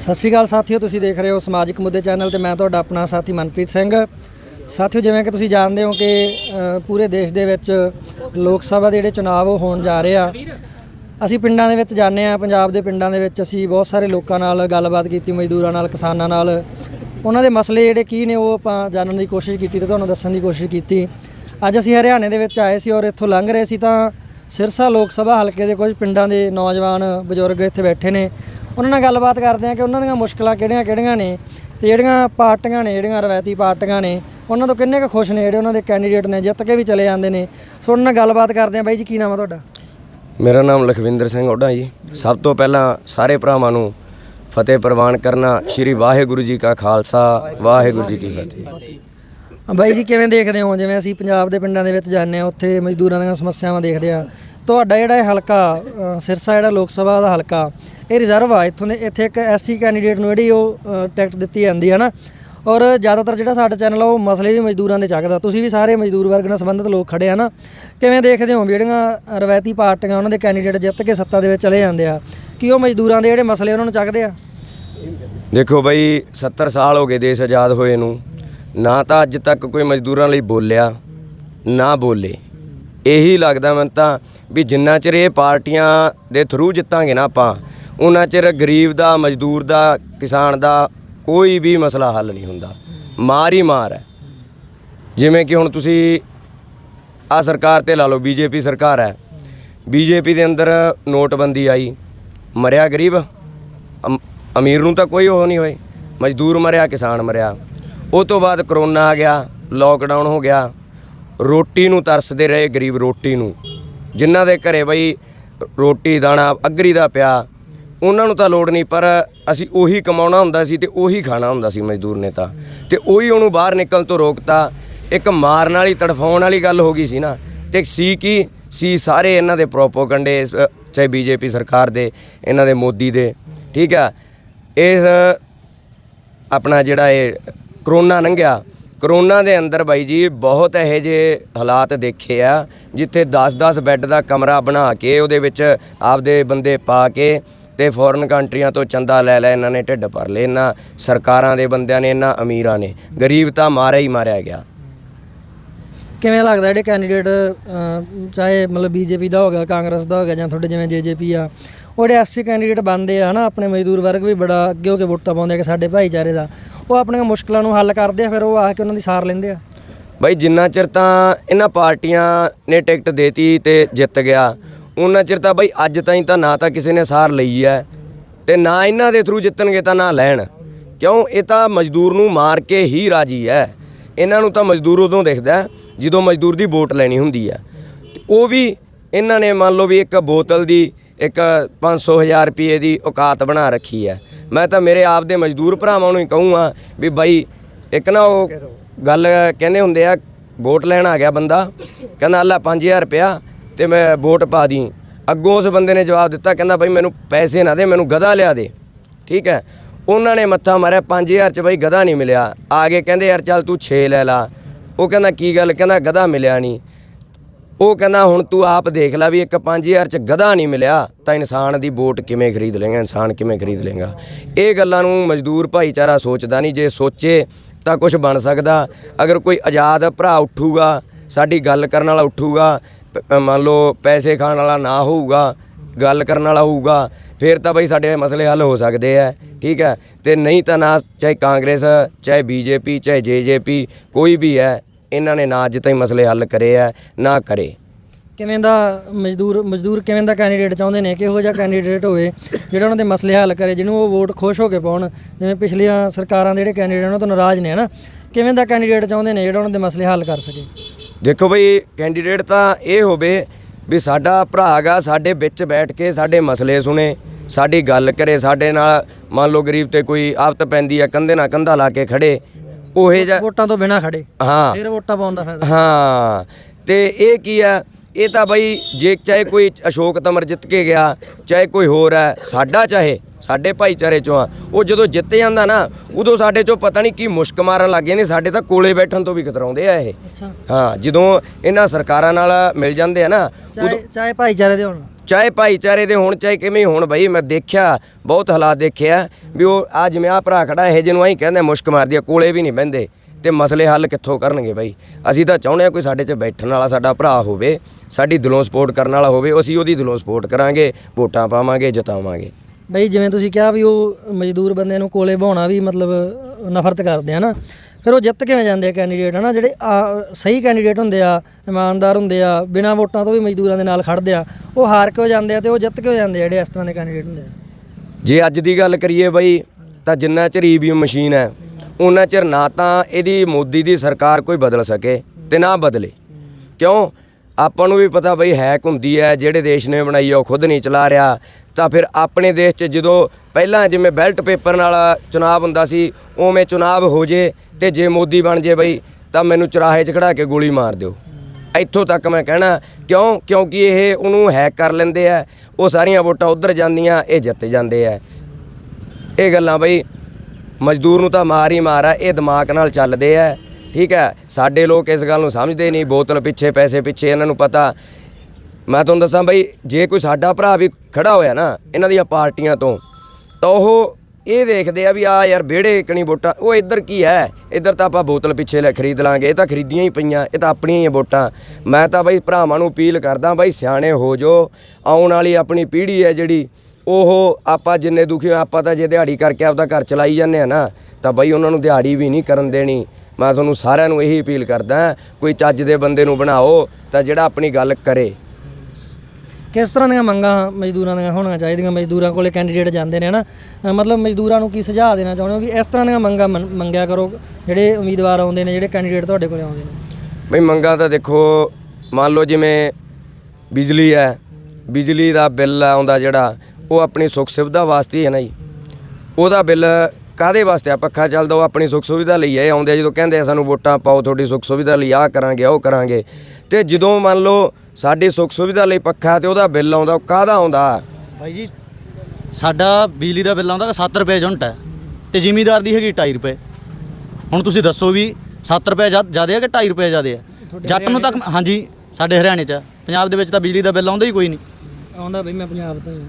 ਸਤਿ ਸ਼੍ਰੀ ਅਕਾਲ ਸਾਥੀਓ, ਤੁਸੀਂ ਦੇਖ ਰਹੇ ਹੋ ਸਮਾਜਿਕ ਮੁੱਦੇ ਚੈਨਲ ਤੇ ਮੈਂ ਤੁਹਾਡਾ ਆਪਣਾ ਸਾਥੀ ਮਨਪ੍ਰੀਤ ਸਿੰਘ। ਸਾਥੀਓ, ਜਿਵੇਂ ਕਿ ਤੁਸੀਂ ਜਾਣਦੇ ਹੋ ਕਿ ਪੂਰੇ ਦੇਸ਼ ਦੇ ਵਿੱਚ ਲੋਕ ਸਭਾ ਦੇ ਜਿਹੜੇ ਚੁਣਾਵ ਉਹ ਹੋਣ ਜਾ ਰਹੇ ਆ। ਅਸੀਂ ਪਿੰਡਾਂ ਦੇ ਵਿੱਚ ਜਾਂਦੇ ਆ ਪੰਜਾਬ ਦੇ ਪਿੰਡਾਂ ਦੇ ਵਿੱਚ ਅਸੀਂ ਬਹੁਤ ਸਾਰੇ ਲੋਕਾਂ ਨਾਲ ਗੱਲਬਾਤ ਕੀਤੀ, ਮਜ਼ਦੂਰਾਂ ਨਾਲ, ਕਿਸਾਨਾਂ ਨਾਲ। ਉਹਨਾਂ ਦੇ ਮਸਲੇ ਜਿਹੜੇ ਕੀ ਨੇ ਉਹ ਆਪਾਂ ਜਾਣਨ ਦੀ ਕੋਸ਼ਿਸ਼ ਕੀਤੀ ਤੇ ਤੁਹਾਨੂੰ ਦੱਸਣ ਦੀ ਕੋਸ਼ਿਸ਼ ਕੀਤੀ। ਅੱਜ ਅਸੀਂ ਹਰਿਆਣੇ ਦੇ ਵਿੱਚ ਆਏ ਸੀ ਔਰ ਇੱਥੋਂ ਲੰਘ ਰਹੇ ਸੀ ਤਾਂ ਸਿਰਸਾ ਲੋਕ ਸਭਾ ਹਲਕੇ ਦੇ ਕੁਝ ਪਿੰਡਾਂ ਦੇ ਨੌਜਵਾਨ ਬਜ਼ੁਰਗ ਇੱਥੇ ਬੈਠੇ ਨੇ। ਉਹਨਾਂ ਨਾਲ ਗੱਲਬਾਤ ਕਰਦੇ ਆ ਕਿ ਉਹਨਾਂ ਦੀਆਂ ਮੁਸ਼ਕਲਾਂ ਕਿਹੜੀਆਂ ਕਿਹੜੀਆਂ ਨੇ ਤੇ ਜਿਹੜੀਆਂ ਪਾਰਟੀਆਂ ਨੇ, ਜਿਹੜੀਆਂ ਰਵਾਇਤੀ ਪਾਰਟੀਆਂ ਨੇ, ਉਹਨਾਂ ਤੋਂ ਕਿੰਨੇ ਕੁ ਖੁਸ਼ ਨੇ ਜਿਹੜੇ ਉਹਨਾਂ ਦੇ ਕੈਂਡੀਡੇਟ ਨੇ, ਜਿੱਤ ਕੇ ਵੀ ਚਲੇ ਜਾਂਦੇ ਨੇ। ਸੋ ਉਹਨਾਂ ਨਾਲ ਗੱਲਬਾਤ ਕਰਦੇ ਆ ਬਾਈ ਜੀ, ਕੀ ਨਾਮ ਆ ਤੁਹਾਡਾ? ਮੇਰਾ ਨਾਮ ਲਖਵਿੰਦਰ ਸਿੰਘ ਓਢਾ ਜੀ। ਸਭ ਤੋਂ ਪਹਿਲਾਂ ਸਾਰੇ ਭਰਾਵਾਂ ਨੂੰ ਫਤਿਹ ਪ੍ਰਵਾਨ ਕਰਨਾ, ਸ੍ਰੀ ਵਾਹਿਗੁਰੂ ਜੀ ਕਾ ਖਾਲਸਾ, ਵਾਹਿਗੁਰੂ ਜੀ ਕੀ ਫਤਿਹ। ਬਾਈ ਜੀ, ਕਿਵੇਂ ਦੇਖਦੇ ਹੋ? ਜਿਵੇਂ ਅਸੀਂ ਪੰਜਾਬ ਦੇ ਪਿੰਡਾਂ ਦੇ ਵਿੱਚ ਜਾਂਦੇ ਆ ਉੱਥੇ ਮਜ਼ਦੂਰਾਂ ਦੀਆਂ ਸਮੱਸਿਆਵਾਂ ਦੇਖਦੇ ਆ ਤੁਹਾਡਾ ਜਿਹੜਾ ਇਹ ਹਲਕਾ ਸਿਰਸਾ ਜਿਹੜਾ ਲੋਕ ਸਭਾ ਦਾ ਹਲਕਾ, ਇਹ ਰਿਜ਼ਰਵ ਆ। ਇੱਥੋਂ ਦੇ, ਇੱਥੇ ਇੱਕ ਐਸਸੀ ਕੈਂਡੀਡੇਟ ਨੂੰ ਜਿਹੜੀ ਉਹ ਟਿਕਟ ਦਿੱਤੀ ਜਾਂਦੀ ਹੈ ਨਾ। ਔਰ ਜ਼ਿਆਦਾਤਰ ਜਿਹੜਾ ਸਾਡਾ ਚੈਨਲ ਆ, ਉਹ ਮਸਲੇ ਵੀ ਮਜ਼ਦੂਰਾਂ ਦੇ ਚੱਕਦਾ। ਤੁਸੀਂ ਵੀ ਸਾਰੇ ਮਜ਼ਦੂਰ ਵਰਗ ਨਾਲ ਸੰਬੰਧਿਤ ਲੋਕ ਖੜੇ ਆ ਨਾ। ਕਿਵੇਂ ਦੇਖਦੇ ਹੋ ਵੀ ਜਿਹੜੀਆਂ ਰਵਾਇਤੀ ਪਾਰਟੀਆਂ, ਉਹਨਾਂ ਦੇ ਕੈਂਡੀਡੇਟ ਜਿੱਤ ਕੇ ਸੱਤਾ ਦੇ ਵਿੱਚ ਚਲੇ ਜਾਂਦੇ ਆ, ਕੀ ਉਹ ਮਜ਼ਦੂਰਾਂ ਦੇ ਜਿਹੜੇ ਮਸਲੇ ਉਹਨਾਂ ਨੂੰ ਚੱਕਦੇ ਆ? ਦੇਖੋ ਬਈ 70 ਸਾਲ ਹੋ ਗਏ ਦੇਸ਼ ਆਜ਼ਾਦ ਹੋਏ ਨੂੰ, ਨਾ ਤਾਂ ਅੱਜ ਤੱਕ ਕੋਈ ਮਜ਼ਦੂਰਾਂ ਲਈ ਬੋਲਿਆ, ਨਾ ਬੋਲੇ। ਇਹੀ ਲੱਗਦਾ ਮੈਨੂੰ ਤਾਂ ਵੀ ਜਿੰਨਾ ਚਿਰ ਇਹ ਪਾਰਟੀਆਂ ਦੇ ਥਰੂ ਜਿੱਤਾਂਗੇ ਨਾ ਆਪਾਂ, ਉਹਨਾਂ ਚਿਰ ਗਰੀਬ ਦਾ, ਮਜ਼ਦੂਰ ਦਾ, ਕਿਸਾਨ ਦਾ ਕੋਈ ਵੀ ਮਸਲਾ ਹੱਲ ਨਹੀਂ ਹੁੰਦਾ। ਮਾਰ ਹੀ ਮਾਰ ਹੈ। ਜਿਵੇਂ ਕਿ ਹੁਣ ਤੁਸੀਂ ਆ ਸਰਕਾਰ ਤੇ ਲਾ ਲਓ, ਬੀਜੇਪੀ ਸਰਕਾਰ ਹੈ। ਬੀਜੇਪੀ ਦੇ ਅੰਦਰ ਨੋਟਬੰਦੀ ਆਈ, ਮਰਿਆ ਗਰੀਬ, ਅਮ- ਅਮੀਰ ਨੂੰ ਤਾਂ ਕੋਈ ਉਹ ਨਹੀਂ ਹੋਏ। ਮਜ਼ਦੂਰ ਮਰਿਆ ਕਿਸਾਨ ਮਰਿਆ। ਉਹ ਤੋਂ ਬਾਅਦ ਕਰੋਨਾ ਆ ਗਿਆ ਲੋਕਡਾਊਨ ਹੋ ਗਿਆ। ਰੋਟੀ ਨੂੰ ਤਰਸਦੇ ਰਹੇ ਗਰੀਬ ਰੋਟੀ ਨੂੰ। ਜਿਨ੍ਹਾਂ ਦੇ ਘਰੇ ਬਈ ਰੋਟੀ ਦਾਣਾ ਅਗਰੀ ਦਾ ਪਿਆ ਉਹਨਾਂ ਨੂੰ ਤਾਂ ਲੋੜ ਨਹੀਂ ਪਰ ਅਸੀਂ ਉਹੀ ਕਮਾਉਣਾ ਹੁੰਦਾ ਸੀ ਤੇ ਉਹੀ ਖਾਣਾ ਹੁੰਦਾ ਸੀ ਮਜ਼ਦੂਰ ਨੇ ਤਾਂ। ਤੇ ਉਹੀ ਉਹਨੂੰ ਬਾਹਰ ਨਿਕਲਣ ਤੋਂ ਰੋਕਤਾ। ਇੱਕ ਮਾਰਨ ਵਾਲੀ ਤੜਫਾਉਣ ਵਾਲੀ ਗੱਲ ਹੋ ਗਈ ਸੀ ਨਾ। ਤੇ ਸੀ ਕੀ? ਸੀ ਸਾਰੇ ਇਹਨਾਂ ਦੇ ਪ੍ਰੋਪੋਗੰਡੇ ਇਸ, ਅ, ਚਾਹੇ ਬੀਜੇਪੀ ਸਰਕਾਰ ਦੇ ਇਹਨਾਂ ਦੇ ਮੋਦੀ ਦੇ। ਠੀਕ ਆ? ਇਸ ਆਪਣਾ ਜਿਹੜਾ ਇਹ ਕਰੋਨਾ ਲੰਘਿਆ, ਕਰੋਨਾ ਦੇ ਅੰਦਰ ਬਾਈ ਜੀ ਬਹੁਤ ਇਹੋ ਜਿਹੇ ਹਾਲਾਤ ਦੇਖੇ ਆ, ਜਿੱਥੇ 10-10 ਬੈੱਡ ਦਾ ਕਮਰਾ ਬਣਾ ਕੇ ਉਹਦੇ ਵਿੱਚ ਆਪਦੇ ਬੰਦੇ ਪਾ ਕੇ ਤੇ ਫੋਰਨ ਕੰਟਰੀਆਂ ਤੋਂ ਚੰਦਾ ਲੈ ਲੈ ਇਹਨਾਂ ਨੇ, ਢਿੱਡ ਭਰ ਲਏ ਇਹਨਾਂ ਸਰਕਾਰਾਂ ਦੇ ਬੰਦਿਆਂ ਨੇ, ਇਹਨਾਂ ਅਮੀਰਾਂ ਨੇ। ਗਰੀਬ ਤਾਂ ਮਾਰਿਆ ਹੀ ਮਾਰਿਆ ਗਿਆ। ਕਿਵੇਂ ਲੱਗਦਾ ਜਿਹੜੇ ਕੈਂਡੀਡੇਟ ਚਾਹੇ ਮਤਲਬ ਬੀਜੇਪੀ ਦਾ ਹੋ ਗਿਆ, ਕਾਂਗਰਸ ਦਾ ਹੋ ਗਿਆ ਜਾਂ ਤੁਹਾਡੇ ਜਿਵੇਂ ਜੇਜੇਪੀ ਆ ਉਹ ਜਿਹੜੇ ਐਸਸੀ ਕੈਂਡੀਡੇਟ ਬਣਦੇ ਆ ਹਨਾ, ਆਪਣੇ ਮਜ਼ਦੂਰ ਵਰਗ ਵੀ ਬੜਾ ਅੱਗੇ ਹੋ ਕੇ ਵੋਟਾਂ ਪਾਉਂਦੇ ਆ ਕਿ ਸਾਡੇ ਭਾਈਚਾਰੇ ਦਾ। ਉਹ ਆਪਣੀਆਂ ਮੁਸ਼ਕਲਾਂ ਨੂੰ ਹੱਲ ਕਰਦੇ ਆ, ਫਿਰ ਉਹ ਆ ਕੇ ਉਹਨਾਂ ਦੀ ਸਾਰ ਲੈਂਦੇ ਆ। ਬਾਈ, ਜਿੰਨਾ ਚਿਰ ਤਾਂ ਇਹਨਾਂ ਪਾਰਟੀਆਂ ਨੇ ਟਿਕਟ ਦੇਤੀ ਤੇ ਜਿੱਤ ਗਿਆ ਉਹਨਾਂ ਚਿਰ ਤਾਂ ਬਾਈ ਅੱਜ ਤਾਈਂ ਤਾਂ ਨਾ ਤਾਂ ਕਿਸੇ ਨੇ ਸਾਰ ਲਈ ਹੈ ਤੇ ਨਾ ਇਹਨਾਂ ਦੇ ਥਰੂ ਜਿੱਤਣਗੇ ਤਾਂ ਨਾ ਲੈਣ। ਕਿਉਂ? ਇਹ ਤਾਂ ਮਜ਼ਦੂਰ ਨੂੰ ਮਾਰ ਕੇ ਹੀ ਰਾਜੀ ਹੈ ਇਹਨਾਂ ਨੂੰ ਤਾਂ ਮਜ਼ਦੂਰ ਉਦੋਂ ਦਿਖਦਾ ਜਦੋਂ ਮਜ਼ਦੂਰ ਦੀ ਵੋਟ ਲੈਣੀ ਹੁੰਦੀ ਹੈ ਉਹ ਵੀ, ਇਹਨਾਂ ਨੇ ਮੰਨ ਲਓ ਵੀ ਇੱਕ ਬੋਤਲ ਦੀ ਇੱਕ 500 ਰੁਪਏ ਦੀ ਔਕਾਤ ਬਣਾ ਰੱਖੀ ਹੈ। ਮੈਂ ਤਾਂ ਮੇਰੇ ਆਪ ਦੇ ਮਜ਼ਦੂਰ ਭਰਾਵਾਂ ਨੂੰ ਹੀ ਕਹੂੰਗਾ ਵੀ ਬਾਈ, ਇੱਕ ਨਾ ਉਹ ਗੱਲ ਕਹਿੰਦੇ ਹੁੰਦੇ ਆ, ਵੋਟ ਲੈਣ ਆ ਗਿਆ ਬੰਦਾ, ਕਹਿੰਦਾ ਅੱਲਾ 5000 ਰੁਪਇਆ ਤੇ ਮੈਂ ਵੋਟ ਪਾ ਦੀ। ਅੱਗੋਂ ਉਸ ਬੰਦੇ ਨੇ ਜਵਾਬ ਦਿੱਤਾ, ਕਹਿੰਦਾ ਬਾਈ ਮੈਨੂੰ ਪੈਸੇ ਨਾ ਦੇ, ਮੈਨੂੰ ਗਧਾ ਲਿਆ ਦੇ। ਠੀਕ ਹੈ। ਉਹਨਾਂ ਨੇ ਮੱਥਾ ਮਾਰਿਆ 5000 ਚ ਬਾਈ ਗਧਾ ਨਹੀਂ ਮਿਲਿਆ। ਆ ਕੇ ਕਹਿੰਦੇ, ਯਾਰ ਚੱਲ ਤੂੰ 6 ਲੈ ਲਾ। ਉਹ ਕਹਿੰਦਾ, ਕੀ ਗੱਲ? ਕਹਿੰਦਾ, ਗਧਾ ਮਿਲਿਆ ਨਹੀਂ। ਉਹ ਕਹਿੰਦਾ, ਹੁਣ ਤੂੰ ਆਪ ਦੇਖ ਲੈ ਵੀ ਇੱਕ 5000 ਚ ਗਧਾ ਨਹੀਂ ਮਿਲਿਆ, ਤਾਂ ਇਨਸਾਨ ਦੀ ਵੋਟ ਕਿਵੇਂ ਖਰੀਦ ਲੇਗਾ ਇਨਸਾਨ ਕਿਵੇਂ ਖਰੀਦ ਲੇਗਾ ਇਹ ਗੱਲਾਂ ਨੂੰ ਮਜ਼ਦੂਰ ਭਾਈਚਾਰਾ ਸੋਚਦਾ ਨਹੀਂ, ਜੇ ਸੋਚੇ ਤਾਂ ਕੁਝ ਬਣ ਸਕਦਾ। ਅਗਰ ਕੋਈ ਆਜ਼ਾਦ ਭਰਾ ਉੱਠੂਗਾ, ਸਾਡੀ ਗੱਲ ਕਰਨ ਵਾਲਾ ਉੱਠੂਗਾ ਪ- ਮੰਨ ਲਓ ਪੈਸੇ ਖਾਣ ਵਾਲਾ ਨਾ ਹੋਊਗਾ, ਗੱਲ ਕਰਨ ਵਾਲਾ ਹੋਊਗਾ, ਫਿਰ ਤਾਂ ਬਈ ਸਾਡੇ ਮਸਲੇ ਹੱਲ ਹੋ ਸਕਦੇ ਆ, ਠੀਕ ਹੈ ਤੇ ਨਹੀਂ ਤਾਂ ਨਾ ਚਾਹੇ ਕਾਂਗਰਸ, ਚਾਹੇ ਬੀਜੇਪੀ, ਚਾਹੇ ਜੇਜੇਪੀ, ਕੋਈ ਵੀ ਹੈ ਇਹਨਾਂ ਨੇ ਨਾ ਅੱਜ ਤਾਈਂ ਮਸਲੇ ਹੱਲ ਕਰੇ ਆ ਨਾ ਕਰੇ। ਕਿਵੇਂ ਦਾ ਮਜ਼ਦੂਰ ਮਜ਼ਦੂਰ ਕਿਵੇਂ ਦਾ ਕੈਂਡੀਡੇਟ ਚਾਹੁੰਦੇ ਨੇ? ਕਿਹੋ ਜਿਹਾ ਕੈਂਡੀਡੇਟ ਹੋਵੇ ਜਿਹੜਾ ਉਹਨਾਂ ਦੇ ਮਸਲੇ ਹੱਲ ਕਰੇ ਜਿਹਨੂੰ ਉਹ ਵੋਟ ਖੁਸ਼ ਹੋ ਕੇ ਪਾਉਣ? ਜਿਵੇਂ ਪਿਛਲੀਆਂ ਸਰਕਾਰਾਂ ਦੇ ਜਿਹੜੇ ਕੈਂਡੀਡੇਟ ਉਹਨਾਂ ਤੋਂ ਨਾਰਾਜ਼ ਨੇ ਹਨਾ? ਕਿਵੇਂ ਦਾ ਕੈਂਡੀਡੇਟ ਚਾਹੁੰਦੇ ਨੇ ਜਿਹੜਾ ਉਹਨਾਂ ਦੇ ਮਸਲੇ ਹੱਲ ਕਰ ਸਕੇ? ਦੇਖੋ ਬਈ ਕੈਂਡੀਡੇਟ ਤਾਂ ਇਹ ਹੋਵੇ ਵੀ ਸਾਡਾ ਭਰਾ ਗਾ ਸਾਡੇ ਵਿੱਚ ਬੈਠ ਕੇ ਸਾਡੇ ਮਸਲੇ ਸੁਣੇ ਸਾਡੀ ਗੱਲ ਕਰੇ ਸਾਡੇ ਨਾਲ ਮੰਨ ਲਓ ਗਰੀਬ ਤੇ ਕੋਈ ਆਫਤ ਪੈਂਦੀ ਆ ਕੰਧੇ ਨਾਲ ਕੰਧਾ ਲਾ ਕੇ ਖੜੇ ਉਹੇ ਜਿਹਾ ਵੋਟਾਂ ਤੋਂ ਬਿਨਾ ਖੜੇ। ਹਾਂ। ਫਿਰ ਵੋਟਾਂ ਪਾਉਣ ਦਾ ਫਾਇਦਾ ਹਾਂ। ਤੇ ਇਹ ਕੀ ਆ? ਇਹ ਤਾਂ ਬਈ ਜੇ ਚਾਹੇ ਕੋਈ ਅਸ਼ੋਕ ਤਮਰ ਜਿੱਤ ਕੇ ਗਿਆ ਚਾਹੇ ਕੋਈ ਹੋਰ ਹੈ ਸਾਡਾ ਚਾਹੇ ਸਾਡੇ ਭਾਈਚਾਰੇ ਚੋਂ ਆ ਉਹ ਜਦੋਂ ਜਿੱਤ ਜਾਂਦਾ ਨਾ ਉਦੋਂ ਸਾਡੇ ਚੋਂ ਪਤਾ ਨਹੀਂ ਕੀ ਮੁਸ਼ਕ ਮਾਰਨ ਲੱਗ ਜਾਂਦੇ ਸਾਡੇ ਤਾਂ ਕੋਲੇ ਬੈਠਣ ਤੋਂ ਵੀ ਕਤਰਾਉਂਦੇ ਆ ਇਹ। ਹਾਂ ਜਦੋਂ ਇਹਨਾਂ ਸਰਕਾਰਾਂ ਨਾਲ ਮਿਲ ਜਾਂਦੇ ਆ ਨਾ ਚਾਹੇ ਭਾਈਚਾਰੇ ਦੇ ਹੋਣ। ਚਾਹੇ ਭਾਈਚਾਰੇ ਦੇ ਹੋਣ, ਚਾਹੇ ਕਿਵੇਂ ਹੋਣ ਬਈ, ਮੈਂ ਦੇਖਿਆ, ਬਹੁਤ ਹਾਲਾਤ ਦੇਖਿਆ ਵੀ ਉਹ ਆ ਜਿਵੇਂ ਆ ਭਰਾ ਖੜਾ, ਇਹ ਜਿਹਨੂੰ ਆਈ ਕਹਿੰਦੇ ਮੁਸ਼ਕ ਮਾਰਦੀ ਆ, ਕੋਲੇ ਵੀ ਨਹੀਂ ਬਹਿੰਦੇ ਤੇ ਮਸਲੇ ਹੱਲ ਕਿੱਥੋਂ ਕਰਨਗੇ ਬਈ? ਅਸੀਂ ਤਾਂ ਚਾਹੁੰਦੇ ਆ ਕੋਈ ਸਾਡੇ 'ਚ ਬੈਠਣ ਵਾਲਾ ਸਾਡਾ ਭਰਾ ਹੋਵੇ, ਸਾਡੀ ਦਿਲੋਂ ਸਪੋਰਟ ਕਰਨ ਵਾਲਾ ਹੋਵੇ, ਅਸੀਂ ਉਹਦੀ ਦਿਲੋਂ ਸਪੋਰਟ ਕਰਾਂਗੇ, ਵੋਟਾਂ ਪਾਵਾਂਗੇ, ਜਿਤਾਵਾਂਗੇ। ਬਈ, ਜਿਵੇਂ ਤੁਸੀਂ ਕਿਹਾ ਵੀ ਉਹ ਮਜ਼ਦੂਰ ਬੰਦੇ ਨੂੰ ਕੋਲੇ ਬਹਾਉਣਾ ਵੀ ਮਤਲਬ ਨਫ਼ਰਤ ਕਰਦੇ ਆ ਨਾ ਫਿਰ ਉਹ ਜਿੱਤ ਕਿਵੇਂ ਜਾਂਦੇ ਆ ਕੈਂਡੀਡੇਟ ਹਨਾ? ਜਿਹੜੇ ਆ, ਸਹੀ ਕੈਂਡੀਡੇਟ ਹੁੰਦੇ ਆ ਇਮਾਨਦਾਰ ਹੁੰਦੇ ਆ ਬਿਨਾਂ ਵੋਟਾਂ ਤੋਂ ਵੀ ਮਜ਼ਦੂਰਾਂ ਦੇ ਨਾਲ ਖੜਦੇ ਆ ਉਹ ਹਾਰ ਕੇ ਹੋ ਜਾਂਦੇ ਆ ਤੇ ਉਹ ਜਿੱਤ ਕੇ ਹੋ ਜਾਂਦੇ ਆ ਜਿਹੜੇ ਇਸ ਤਰ੍ਹਾਂ ਦੇ ਕੈਂਡੀਡੇਟ ਹੁੰਦੇ ਆ? ਜੇ ਅੱਜ ਦੀ ਗੱਲ ਕਰੀਏ ਬਈ ਤਾਂ ਜਿੰਨਾ ਚਿਰ ਈਵੀਐਮ ਮਸ਼ੀਨ ਹੈ ਉਹਨਾਂ ਚਿਰ ਨਾ ਤਾਂ ਇਹਦੀ ਮੋਦੀ ਦੀ ਸਰਕਾਰ ਕੋਈ ਬਦਲ ਸਕੇ ਤੇ ਨਾ ਬਦਲੇ। ਕਿਉਂ? ਆਪਾਂ ਨੂੰ ਵੀ ਪਤਾ ਬਈ ਹੈਕ ਹੁੰਦੀ ਹੈ ਜਿਹੜੇ ਦੇਸ਼ ਨੇ ਬਣਾਈ ਆ ਉਹ ਖੁਦ ਨਹੀਂ ਚਲਾ ਰਿਹਾ। ਤਾਂ ਫਿਰ ਆਪਣੇ ਦੇਸ਼ 'ਚ ਜਦੋਂ ਪਹਿਲਾਂ ਜਿਵੇਂ ਬੈਲਟ ਪੇਪਰ ਨਾਲ ਚੁਣਾਵ ਹੁੰਦਾ ਸੀ, ਉਵੇਂ ਚੁਣਾਵ ਹੋ ਜੇ ਤੇ ਜੇ ਮੋਦੀ ਬਣ ਜੇ ਬਈ, ਤਾਂ ਮੈਨੂੰ ਚੁਰਾਹੇ 'ਚ ਖੜਾ ਕੇ ਗੋਲੀ ਮਾਰ ਦਿਓ। ਇੱਥੋਂ ਤੱਕ ਮੈਂ ਕਹਿਣਾ, ਕਿਉਂ, ਕਿਉਂਕਿ ਇਹ ਉਹਨੂੰ ਹੈਕ ਕਰ ਲੈਂਦੇ ਆ, ਉਹ ਸਾਰੀਆਂ ਵੋਟਾਂ ਉਧਰ ਜਾਂਦੀਆਂ, ਇਹ ਜਿੱਤ ਜਾਂਦੇ ਆ। ਇਹ ਗੱਲਾਂ ਬਈ, ਮਜ਼ਦੂਰ ਨੂੰ ਤਾਂ ਮਾਰ ਹੀ ਮਾਰ ਆ, ਇਹ ਦਿਮਾਗ ਨਾਲ ਚੱਲਦੇ ਆ। ਠੀਕ ਹੈ ਸਾਡੇ ਲੋਕ ਇਸ ਗੱਲ ਨੂੰ ਸਮਝਦੇ ਨਹੀਂ, ਬੋਤਲ ਪਿੱਛੇ, ਪੈਸੇ ਪਿੱਛੇ, ਇਹਨਾਂ ਨੂੰ ਪਤਾ। ਮੈਂ ਤੁਹਾਨੂੰ ਦੱਸਾਂ ਬਈ, ਜੇ ਕੋਈ ਸਾਡਾ ਭਰਾ ਵੀ ਖੜਾ ਹੋਇਆ ਨਾ, ਇਹਨਾਂ ਦੀਆਂ ਪਾਰਟੀਆਂ ਤੋਂ ਤਾਂ ਉਹ ਇਹ ਦੇਖਦੇ ਆ ਵੀ ਆ ਯਾਰ ਵਿਹੜੇ ਕਣੀ ਵੋਟਾਂ, ਉਹ ਇੱਧਰ ਕੀ ਹੈ? ਇੱਧਰ ਤਾਂ ਆਪਾਂ ਬੋਤਲ ਪਿੱਛੇ ਲੈ ਖਰੀਦ ਲਾਂਗੇ, ਇਹ ਤਾਂ ਖਰੀਦੀਆਂ ਹੀ ਪਈਆਂ, ਇਹ ਤਾਂ ਆਪਣੀਆਂ ਹੀ ਆ ਵੋਟਾਂ। ਮੈਂ ਤਾਂ ਬਈ ਭਰਾਵਾਂ ਨੂੰ ਅਪੀਲ ਕਰਦਾ, ਬਈ ਸਿਆਣੇ ਹੋ ਜੋ ਆਉਣ ਵਾਲੀ ਆਪਣੀ ਪੀੜ੍ਹੀ ਹੈ ਜਿਹੜੀ, ਉਹ ਆਪਾਂ ਜਿੰਨੇ ਦੁਖੀ ਹੋਏ, ਆਪਾਂ ਤਾਂ ਜੇ ਦਿਹਾੜੀ ਕਰਕੇ ਆਪਦਾ ਘਰ ਚਲਾਈ ਜਾਂਦੇ ਆ ਨਾ, ਤਾਂ ਬਈ ਉਹਨਾਂ ਨੂੰ ਦਿਹਾੜੀ ਵੀ ਨਹੀਂ ਕਰਨ ਦੇਣੀ। ਮੈਂ ਤੁਹਾਨੂੰ ਸਾਰਿਆਂ ਨੂੰ ਇਹੀ ਅਪੀਲ ਕਰਦਾ, ਕੋਈ ਚੱਜ ਦੇ ਬੰਦੇ ਨੂੰ ਬਣਾਓ, ਤਾਂ ਜਿਹੜਾ ਆਪਣੀ ਗੱਲ ਕਰੇ। ਕਿਸ ਤਰ੍ਹਾਂ ਦੀਆਂ ਮੰਗਾਂ ਮਜ਼ਦੂਰਾਂ ਦੀਆਂ ਹੋਣੀਆਂ ਚਾਹੀਦੀਆਂ? ਮਜ਼ਦੂਰਾਂ ਕੋਲੇ ਕੈਂਡੀਡੇਟ ਜਾਂਦੇ ਨੇ ਨਾ ਮਤਲਬ ਮਜ਼ਦੂਰਾਂ ਨੂੰ ਕੀ ਸੁਝਾਅ ਦੇਣਾ ਚਾਹੁੰਦੇ ਹੋ ਵੀ ਇਸ ਤਰ੍ਹਾਂ ਦੀਆਂ ਮੰਗਾਂ ਮੰਨ- ਮੰਗਿਆ ਕਰੋ, ਜਿਹੜੇ ਉਮੀਦਵਾਰ ਆਉਂਦੇ ਨੇ, ਜਿਹੜੇ ਕੈਂਡੀਡੇਟ ਤੁਹਾਡੇ ਕੋਲੇ ਆਉਂਦੇ ਨੇ? ਬਈ ਮੰਗਾਂ ਤਾਂ ਦੇਖੋ, ਮੰਨ ਲਓ ਜਿਵੇਂ ਬਿਜਲੀ ਹੈ, ਬਿਜਲੀ ਦਾ ਬਿੱਲ ਆਉਂਦਾ ਜਿਹੜਾ, ਉਹ ਆਪਣੀ ਸੁੱਖ ਸੁਵਿਧਾ ਵਾਸਤੇ ਹੀ ਹੈ ਨਾ ਜੀ। ਉਹਦਾ ਬਿੱਲ ਕਾਦੇ ਵਾਸਤੇ? ਆ ਪੱਖਾ ਚੱਲਦਾ, ਉਹ ਆਪਣੀ ਸੁੱਖ ਸੁਵਿਧਾ ਲਈ ਇਹ ਆਉਂਦੇ ਆ ਜਦੋਂ ਕਹਿੰਦੇ ਆ ਸਾਨੂੰ ਵੋਟਾਂ ਪਾਓ, ਤੁਹਾਡੀ ਸੁੱਖ ਸੁਵਿਧਾ ਲਈ ਆਹ ਕਰਾਂਗੇ, ਉਹ ਕਰਾਂਗੇ। ਤੇ ਜਦੋਂ ਮੰਨ ਲਓ ਸਾਡੀ ਸੁੱਖ ਸੁਵਿਧਾ ਲਈ ਪੱਖਾ ਤੇ ਉਹਦਾ ਬਿੱਲ ਆਉਂਦਾ ਉਹ ਕਾਹਦਾ ਆਉਂਦਾ ਭਾਈ ਜੀ ਸਾਡਾ ਬਿਜਲੀ ਦਾ ਬਿੱਲ ਆਉਂਦਾ 7 ਰੁਪਏ ਯੂਨਿਟ ਹੈ ਤੇ ਜ਼ਿਮੀਦਾਰ ਦੀ ਹੈਗੀ 2.5 ਰੁਪਏ ਹੁਣ ਤੁਸੀਂ ਦੱਸੋ ਵੀ 7 ਰੁਪਏ ਜ਼ਿਆਦਾ ਹੈ ਕਿ 2.5 ਰੁਪਏ ਜ਼ਿਆਦਾ ਹੈ ਜੱਟ ਨੂੰ ਤੱਕ ਹਾਂਜੀ ਸਾਡੇ ਹਰਿਆਣੇ 'ਚ। ਪੰਜਾਬ ਦੇ ਵਿੱਚ ਤਾਂ ਬਿਜਲੀ ਦਾ ਬਿੱਲ ਆਉਂਦਾ ਹੀ ਕੋਈ ਨਹੀਂ ਆਉਂਦਾ ਬਈ ਮੈਂ ਪੰਜਾਬ ਤੋਂ ਹੀ।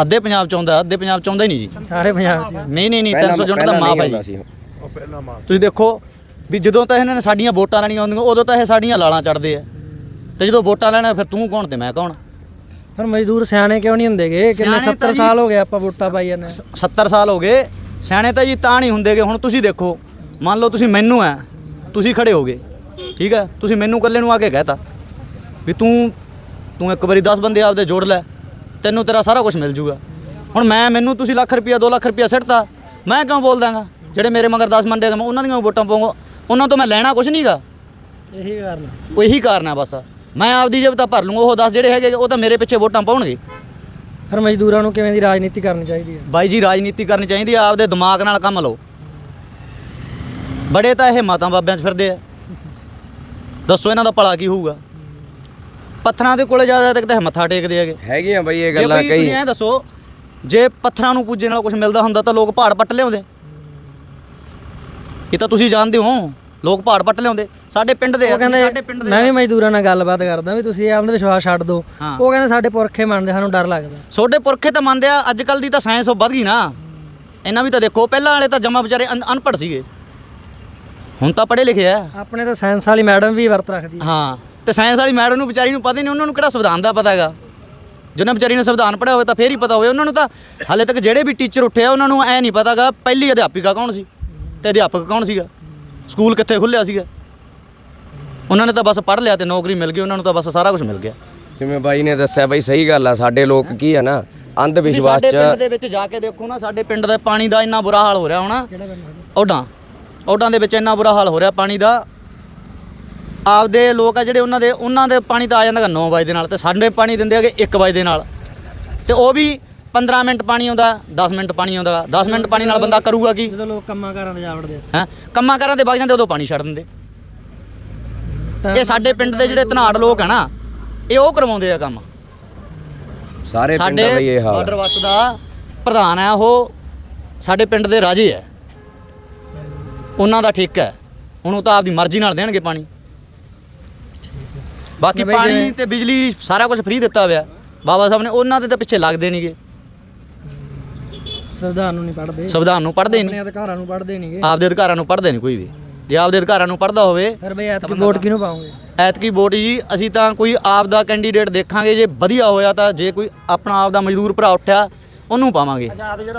ਅੱਧੇ ਪੰਜਾਬ 'ਚ ਆਉਂਦਾ ਅੱਧੇ ਪੰਜਾਬ 'ਚ ਆਉਂਦਾ ਹੀ ਨਹੀਂ ਜੀ ਸਾਰੇ ਪੰਜਾਬ 'ਚ। ਨਹੀਂ ਨਹੀਂ ਨਹੀਂ ਪਹਿਲਾਂ- 300 ਯੂਨਿਟ ਦਾ ਨਹੀਂ ਹੈ ਜੀ। ਤੁਸੀਂ ਦੇਖੋ ਵੀ ਜਦੋਂ ਤਾਂ ਇਹਨਾਂ ਨੇ ਸਾਡੀਆਂ ਵੋਟਾਂ ਲੈਣੀਆਂ ਆਉਂਦੀਆਂ ਉਦੋਂ ਤਾਂ ਇਹ ਸਾਡੀਆਂ ਲਾਲਾਂ ਚੜਦੇ ਆ ਤੇ ਜਦੋਂ ਵੋਟਾਂ ਲੈਣਾ ਫਿਰ ਤੂੰ ਕੌਣ ਤੇ ਮੈਂ ਕੌਣ? ਪਰ ਮਜ਼ਦੂਰ ਸਿਆਣੇ ਕਿਉਂ ਨਹੀਂ ਹੁੰਦੇਗੇ ਕਿੰਨੇ ਸਿਆਣੇ 70 ਤਾਂ ਜੀ- ਸਾਲ ਹੋ ਗਏ ਆਪਾਂ ਵੋਟਾਂ ਪਾਈ ਜਾਂਦੇ 70 ਸਾਲ ਹੋ ਗਏ। ਸਿਆਣੇ ਤਾਂ ਜੀ ਤਾਂ ਨਹੀਂ ਹੁੰਦੇਗੇ ਹੁਣ ਤੁਸੀਂ ਦੇਖੋ। ਮੰਨ ਲਓ ਤੁਸੀਂ ਮੈਨੂੰ ਐ ਤੁਸੀਂ ਖੜੇ ਹੋਗੇ। ਠੀਕ ਹੈ ਤੁਸੀਂ ਮੈਨੂੰ ਇਕੱਲੇ ਨੂੰ ਆ ਕੇ ਕਹਿਤਾ ਵੀ ਤੂੰ ਤੂੰ ਇੱਕ ਵਾਰੀ 10 ਬੰਦੇ ਆਪਦੇ ਜੋੜ ਲੈ ਤੈਨੂੰ ਤੇਰਾ ਸਾਰਾ ਕੁਝ ਮਿਲ ਜੂਗਾ। ਹੁਣ ਮੈਂ ਮੈਨੂੰ ਤੁਸੀਂ ਲੱਖ ਰੁਪਿਆ 2 ਲੱਖ ਰੁਪਿਆ ਸਿੱਟਤਾ ਮੈਂ ਕਿਉਂ ਬੋਲ ਦਾਂਗਾ ਜਿਹੜੇ ਮੇਰੇ ਮਗਰ 10 ਮੰਡੇ ਮੈਂ ਉਹਨਾਂ ਦੀਆਂ ਵੋਟਾਂ ਪਾਉਂਗਾ। ਉਹਨਾਂ ਤੋਂ ਮੈਂ ਲੈਣਾ ਕੁਝ ਨਹੀਂਗਾ ਇਹੀ ਕਾਰਨ ਆ। ਉਹ ਇਹੀ ਕਾਰਨ ਆ ਬਸ। ਮੈਂ ਆਪਦੀ ਜੇਬ ਤਾਂ ਭਰ ਲੂੰਗਾ ਉਹ 10 ਜਿਹੜੇ ਹੈਗੇ ਉਹ ਤਾਂ ਮੇਰੇ ਪਿੱਛੇ ਵੋਟਾਂ ਪਾਉਣਗੇ। ਫਿਰ ਮਜ਼ਦੂਰਾਂ ਨੂੰ ਕਿਵੇਂ ਦੀ ਰਾਜਨੀਤੀ ਕਰਨੀ ਚਾਹੀਦੀ ਹੈ? ਬਾਈ ਜੀ ਰਾਜਨੀਤੀ ਕਰਨੀ ਚਾਹੀਦੀ ਆ ਆਪਦੇ ਦਿਮਾਗ ਨਾਲ ਕੰਮ ਲਓ। ਬੜੇ ਤਾਂ ਇਹ ਮਾਤਾ ਬਾਬਿਆਂ 'ਚ ਫਿਰਦੇ ਆ। ਦੱਸੋ ਇਹਨਾਂ ਦਾ ਭਲਾ ਕੀ ਹੋਊਗਾ? ਪੱਥਰਾਂ ਦੇ ਕੋਲੇ ਜ਼ਿਆਦਾ ਤੱਕ ਤਾਂ ਮੱਥਾ ਟੇਕਦੇ ਹੈਗੇ। ਹੈਗੀਆਂ ਬਈ ਇਹ ਜੇ ਗੱਲਾਂ ਕੋਈ ਕਈ। ਤੁਸੀਂ ਐਂ ਦੱਸੋ ਜੇ ਪੱਥਰਾਂ ਨੂੰ ਪੂਜੇ ਨਾਲ ਕੁਝ ਮਿਲਦਾ ਹੁੰਦਾ ਤਾਂ ਲੋਕ ਪਹਾੜ ਪੱਟ ਲਿਆਉਂਦੇ। ਇਹ ਤਾਂ ਤੁਸੀਂ ਜਾਣਦੇ ਹੋ। ਲੋਕ ਪਹਾੜ ਪੱਟ ਲਿਆਉਂਦੇ। ਸਾਡੇ ਪਿੰਡ ਦੇ ਉਹ ਸਾਡੇ ਪਿੰਡ ਦੇ ਮੈਂ ਵੀ ਮਜ਼ਦੂਰਾਂ ਨਾਲ ਗੱਲਬਾਤ ਕਰਦਾ ਵੀ ਤੁਸੀਂ ਅੰਧ ਵਿਸ਼ਵਾਸ ਛੱਡ ਦਿਓ। ਹਾਂ। ਉਹ ਕਹਿੰਦੇ ਸਾਡੇ ਪੁਰਖੇ ਮੰਨਦੇ ਸਾਨੂੰ ਡਰ ਲੱਗਦਾ। ਛੋਡੇ ਪੁਰਖੇ ਤਾਂ ਮੰਨਦੇ ਆ ਅੱਜ ਕੱਲ ਦੀ ਤਾਂ ਸਾਇੰਸ ਉਹ ਵੱਧ ਗਈ ਨਾ। ਇਹਨਾਂ ਵੀ ਤਾਂ ਦੇਖੋ ਪਹਿਲਾਂ ਵਾਲੇ ਤਾਂ ਜਮਾ ਵਿਚਾਰੇ ਅਨ- ਅਨਪੜ੍ਹ ਸੀਗੇ। ਹੁਣ ਤਾਂ ਪੜ੍ਹੇ ਲਿਖੇ ਆ। ਆਪਣੇ ਤਾਂ ਸਾਇੰਸ ਵਾਲੀ ਮੈਡਮ ਵੀ ਵਰਤ ਰੱਖਦੀ। ਹੈ ਹਾਂ ਤੇ ਸਾਇੰਸ ਵਾਲੀ ਮੈਡਮ ਨੂੰ ਵਿਚਾਰੀ ਨੂੰ ਪਤਾ ਹੀ ਨਹੀਂ ਉਹਨਾਂ ਨੂੰ ਕਿਹੜਾ ਸੰਵਿਧਾਨ ਦਾ ਪਤਾ ਹੈਗਾ। ਜਿਹਨਾਂ ਵਿਚਾਰੀ ਨੇ ਸੰਵਿਧਾਨ ਪੜ੍ਹਿਆ ਹੋਵੇ ਤਾਂ ਫੇਰ ਹੀ ਪਤਾ ਹੋਵੇ। ਉਹਨਾਂ ਨੂੰ ਤਾਂ ਹਾਲੇ ਤੱਕ ਜਿਹੜੇ ਵੀ ਟੀਚਰ ਉੱਠੇ ਆ ਉਹਨਾਂ ਨੂੰ ਐ ਨਹੀਂ ਪਤਾਗਾ ਪਹਿਲੀ ਅਧਿਆਪਿਕਾ ਕੌਣ ਸੀ ਤੇ ਅਧਿਆਪਕ ਕੌਣ ਸੀਗਾ। ਸਕੂਲ ਕਿੱਥੇ ਖੁੱਲਿਆ ਸੀਗਾ? ਉਹਨਾਂ ਨੇ ਤਾਂ ਬਸ ਪੜ੍ਹ ਲਿਆ ਤੇ ਨੌਕਰੀ ਮਿਲ ਗਈ ਉਹਨਾਂ ਨੂੰ ਤਾਂ ਬਸ ਸਾਰਾ ਕੁਝ ਮਿਲ ਗਿਆ। ਜਿਵੇਂ ਬਾਈ ਨੇ ਦੱਸਿਆ ਬਈ ਸਹੀ ਗੱਲ ਆ ਸਾਡੇ ਲੋਕ ਕੀ ਆ ਨਾ ਅੰਧ ਤੁਸੀਂ ਵਿਸ਼ਵਾਸ ਸਾਡੇ ਪਿੰਡ ਚ ਦੇ ਵਿੱਚ ਜਾ ਕੇ ਦੇਖੋ ਨਾ ਸਾਡੇ ਪਿੰਡ ਦੇ ਪਾਣੀ ਦਾ ਇੰਨਾ ਬੁਰਾ ਹਾਲ ਹੋ ਰਿਹਾ ਹੋਣਾ। ਓਡਾਂ ਓਡਾਂ ਦੇ ਵਿੱਚ ਇੰਨਾ ਬੁਰਾ ਹਾਲ ਹੋ ਰਿਹਾ ਪਾਣੀ ਦਾ। ਆਪਦੇ ਲੋਕ ਆ ਜਿਹੜੇ ਉਹਨਾਂ ਦੇ ਉਹਨਾਂ ਦੇ ਪਾਣੀ ਤਾਂ ਆ ਜਾਂਦਾ 9 ਵਜੇ ਦੇ ਨਾਲ ਤੇ ਸਾਡੇ ਪਾਣੀ ਦਿੰਦੇ ਹੈਗੇ 1 ਵਜੇ ਦੇ ਨਾਲ। ਤੇ ਉਹ ਵੀ 15 ਮਿੰਟ ਪਾਣੀ ਆਉਂਦਾ 10 ਮਿੰਟ ਪਾਣੀ ਆਉਂਦਾ। 10 ਮਿੰਟ ਪਾਣੀ ਨਾਲ ਬੰਦਾ ਕਰੂਗਾ ਕੀ? ਜਦੋਂ ਲੋਕ ਕੰਮਾਂ ਕਾਰਾਂ ਤੇ ਜਾ ਵੜਦੇ ਆ। ਹੈ? ਕੰਮਾਂ ਕਾਰਾਂ ਦੇ ਵਗ ਜਾਂਦੇ ਉਦੋਂ ਪਾਣੀ ਛੱਡ ਦਿੰਦੇ। ਤਾਂ ਇਹ ਸਾਡੇ ਪਿੰਡ ਦੇ ਜਿਹੜੇ ਧਨਾੜ ਲੋਕ ਆ ਨਾ ਇਹ ਉਹ ਕਰਵਾਉਂਦੇ ਆ ਕੰਮ। ਸਾਰੇ ਪਿੰਡ ਸਾਡੇ ਬਈ ਇਹ ਹਾਲ ਬਾਰਡਰ ਆ। ਵਸਦਾ ਪ੍ਰਧਾਨ ਹੈ ਉਹ ਸਾਡੇ ਪਿੰਡ ਦੇ ਰਾਜੇ ਹੈ ਉਹਨਾਂ ਦਾ ਠੇਕਾ ਹੈ ਹੁਣ ਉਹ ਤਾਂ ਆਪਦੀ ਮਰਜ਼ੀ ਨਾਲ ਦੇਣਗੇ ਪਾਣੀ। ਬਾਕੀ ਤੇ ਪਾਣੀ ਤੇ ਬਿਜਲੀ ਸਾਰਾ ਕੁਝ ਫ੍ਰੀ ਦਿੱਤਾ ਹੋਇਆ। ਬਾਬਾ ਸਾਹਿਬ ਨੇ ਉਹਨਾਂ ਦੇ ਤਾਂ ਪਿੱਛੇ ਲੱਗਦੇ ਨਹੀਂਗੇ ਸੰਵਿਧਾਨ ਨੂੰ ਨਹੀਂ ਪੜ੍ਹਦੇ। ਸੰਵਿਧਾਨ ਨੂੰ ਆਪਣੇ ਨਹੀਂ। ਅਧਿਕਾਰਾਂ ਨੂੰ ਪੜ੍ਹਦੇ ਨਹੀਂਗੇ। ਆਪਦੇ ਅਧਿਕਾਰਾਂ ਨੂੰ ਪੜ੍ਹਦੇ ਨਹੀਂ ਕੋਈ ਵੀ। ਜੇ ਆਪਦੇ ਅਧਿਕਾਰਾਂ ਨੂੰ ਪੜ੍ਹਦਾ ਹੋਵੇ ਫਿਰ ਬਈ ਐਤਕੀ ਵੋਟ ਕਿਹਨੂੰ ਪਾਉਂਗੇ ਐਤਕੀ ਵੋਟ ਜੀ ਅਸੀਂ ਤਾਂ ਕੋਈ ਆਪ ਦਾ ਕੈਂਡੀਡੇਟ ਦੇਖਾਂਗੇ ਜੇ ਵਧੀਆ ਹੋਇਆ ਤਾਂ ਜੇ ਕੋਈ ਆਪਣਾ ਆਪ ਦਾ ਮਜ਼ਦੂਰ ਭਰਾ ਉੱਠਿਆ ਉਹਨੂੰ ਪਾਵਾਂਗੇ।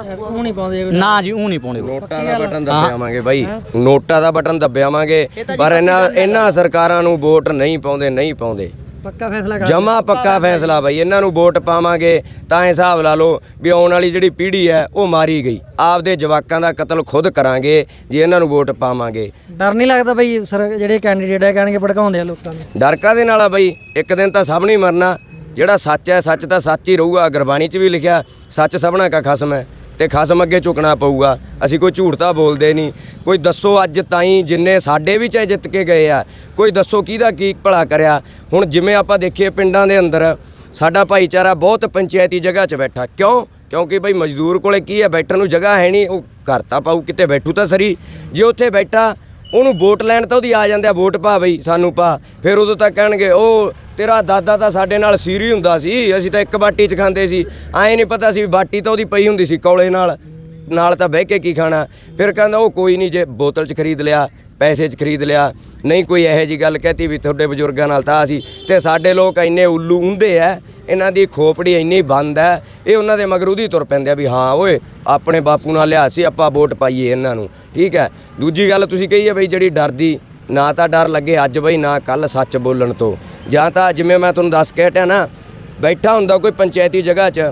ਉਹ ਨਹੀਂ ਪਾਉਂਦੇ ਨਾ ਜੀ ਉਹ ਨਹੀਂ ਪਾਉਣੇ ਵੋਟ। ਨੋਟਾਂ ਦਾ ਬਟਨ ਦੱਬਿਆਵਾਂਗੇ ਬਾਈ। ਨੋਟਾਂ ਦਾ ਬਟਨ ਦੱਬਿਆਵਾਂਗੇ। ਪਰ ਇਹਨਾਂ ਇਹਨਾਂ ਸਰਕਾਰਾਂ ਨੂੰ ਵੋਟ ਨਹੀਂ ਪਾਉਂਦੇ ਨਹੀਂ ਪਾਉਂਦੇ। ਪੱਕਾ ਫੈਸਲਾ ਕਰ ਜਮਾ ਪੱਕਾ ਫੈਸਲਾ ਬਾਈ ਇਹਨਾਂ ਨੂੰ ਵੋਟ ਪਾਵਾਂਗੇ ਤਾਂ ਹਿਸਾਬ ਲਾ ਲਓ ਵੀ ਆਉਣ ਵਾਲੀ ਜਿਹੜੀ ਪੀੜ੍ਹੀ ਹੈ ਉਹ ਮਾਰੀ ਗਈ। ਆਪਦੇ ਜਵਾਕਾਂ ਦਾ ਕਤਲ ਖੁਦ ਕਰਾਂਗੇ ਜੇ ਇਹਨਾਂ ਨੂੰ ਵੋਟ ਪਾਵਾਂਗੇ। ਡਰ ਨਹੀਂ ਲੱਗਦਾ ਬਈ ਸਰ ਜਿਹੜੇ ਕੈਂਡੀਡੇਟ ਹੈ ਕਹਿਣਗੇ ਭੜਕਾਉਂਦੇ ਆ ਲੋਕਾਂ ਨੂੰ। ਡਰ ਕਾਹਦੇ ਨਾਲ ਆ ਬਾਈ? ਇੱਕ ਦਿਨ ਤਾਂ ਸਭ ਨੇ ਮਰਨਾ। ਜਿਹੜਾ ਸੱਚ ਹੈ ਸੱਚ ਤਾਂ ਸੱਚ ਹੀ ਰਹੂਗਾ। ਗੁਰਬਾਣੀ 'ਚ ਵੀ ਲਿਖਿਆ ਸੱਚ ਸਭਨਾ ਕਾ ਖਸਮ ਹੈ। ਤੇ ਖਸਮ ਅੱਗੇ ਝੁਕਣਾ ਪਊਗਾ। ਅਸੀਂ ਕੋਈ ਝੂਠ ਤਾਂ ਬੋਲਦੇ ਨਹੀਂ। ਕੋਈ ਦੱਸੋ ਅੱਜ ਤਾਈਂ ਜਿੰਨੇ ਸਾਡੇ ਵੀ ਚਾਹੇ ਜਿੱਤ ਕੇ ਗਏ ਆ। ਕੋਈ ਦੱਸੋ ਕਿਹਦਾ ਕੀ ਭਲਾ ਕਰਿਆ। ਹੁਣ ਜਿਵੇਂ ਆਪਾਂ ਦੇਖੀਏ ਪਿੰਡਾਂ ਦੇ ਅੰਦਰ, ਸਾਡਾ ਭਾਈਚਾਰਾ ਬਹੁਤ ਪੰਚਾਇਤੀ ਜਗ੍ਹਾ 'ਚ ਬੈਠਾ। ਕਿਉਂ? ਕਿਉਂਕਿ ਭਾਈ ਮਜ਼ਦੂਰ ਕੋਲੇ ਕੀ ਹੈ? ਬੈਠਣ ਨੂੰ ਜਗ੍ਹਾ ਹੈ ਨਹੀਂ। ਉਹ ਘਰ ਤਾਂ ਪਾਊ, ਕਿਤੇ ਬੈਠੂ ਤਾਂ ਸਰੀ। ਜੇ ਉੱਥੇ ਬੈਠਾ ਉਹਨੂੰ ਵੋਟ ਲੈਣ ਤਾਂ ਉਹਦੀ ਆ ਜਾਂਦੇ ਆ, ਵੋਟ ਪਾ ਬਈ, ਸਾਨੂੰ ਪਾ। ਫਿਰ ਉਦੋਂ ਤੱਕ ਕਹਿਣਗੇ, ਉਹ ਤੇਰਾ ਦਾਦਾ ਤਾਂ ਸਾਡੇ ਨਾਲ ਸੀਰੀ ਹੁੰਦਾ ਸੀ, ਅਸੀਂ ਤਾਂ ਇੱਕ ਬਾਟੀ 'ਚ ਖਾਂਦੇ ਸੀ। ਐਂ ਨਹੀਂ ਪਤਾ ਸੀ ਬਾਟੀ ਤਾਂ ਉਹਦੀ ਪਈ ਹੁੰਦੀ ਸੀ ਕੌਲੇ ਨਾਲ। ਨਾਲ ਤਾਂ ਬਹਿ ਕੇ ਕੀ ਖਾਣਾ। ਫਿਰ ਕਹਿੰਦਾ, ਉਹ ਕੋਈ ਨਹੀਂ, ਜੇ ਬੋਤਲ 'ਚ ਖਰੀਦ ਲਿਆ ਪੈਸੇ 'ਚ ਖਰੀਦ ਲਿਆ। ਨਹੀਂ ਕੋਈ ਇਹੋ ਜੀ ਗੱਲ ਕਹਤੀ ਵੀ ਤੁਹਾਡੇ ਬਜ਼ੁਰਗਾਂ ਨਾਲ ਤਾਂ ਅਸੀਂ ਤੇ ਸਾਡੇ ਲੋਕ ਇੰਨੇ ਉੱਲੂ ਹੁੰਦੇ ਐ ਇਹਨਾਂ ਦੀ ਖੋਪੜੀ ਇੰਨੀ ਬੰਦ ਹੈ ਇਹ ਉਹਨਾਂ ਦੇ ਮਗਰ ਉਹਦੀ ਤੁਰ ਪੈਂਦੇ ਆ ਵੀ ਹਾਂ ਓਏ, ਆਪਣੇ ਬਾਪੂ ਨਾਲ ਲਿਆ ਸੀ, ਆਪਾਂ ਵੋਟ ਪਾਈਏ ਇਹਨਾਂ ਨੂੰ। ਠੀਕ ਹੈ ਦੂਜੀ ਗੱਲ ਤੁਸੀਂ ਕਹੀ ਹੈ ਬਈ ਜਿਹੜੀ ਡਰਦੀ ਨਾ ਤਾਂ ਡਰ ਲੱਗੇ ਅੱਜ ਬਈ, ਨਾ ਕੱਲ ਸੱਚ ਬੋਲਣ ਤੋਂ। ਜਾਂ ਤਾਂ ਜਿਵੇਂ ਮੈਂ ਤੁਹਾਨੂੰ ਦੱਸ ਕੇ ਹਟਿਆ ਨਾ, ਬੈਠਾ ਹੁੰਦਾ ਕੋਈ ਪੰਚਾਇਤੀ ਜਗ੍ਹਾ 'ਚ,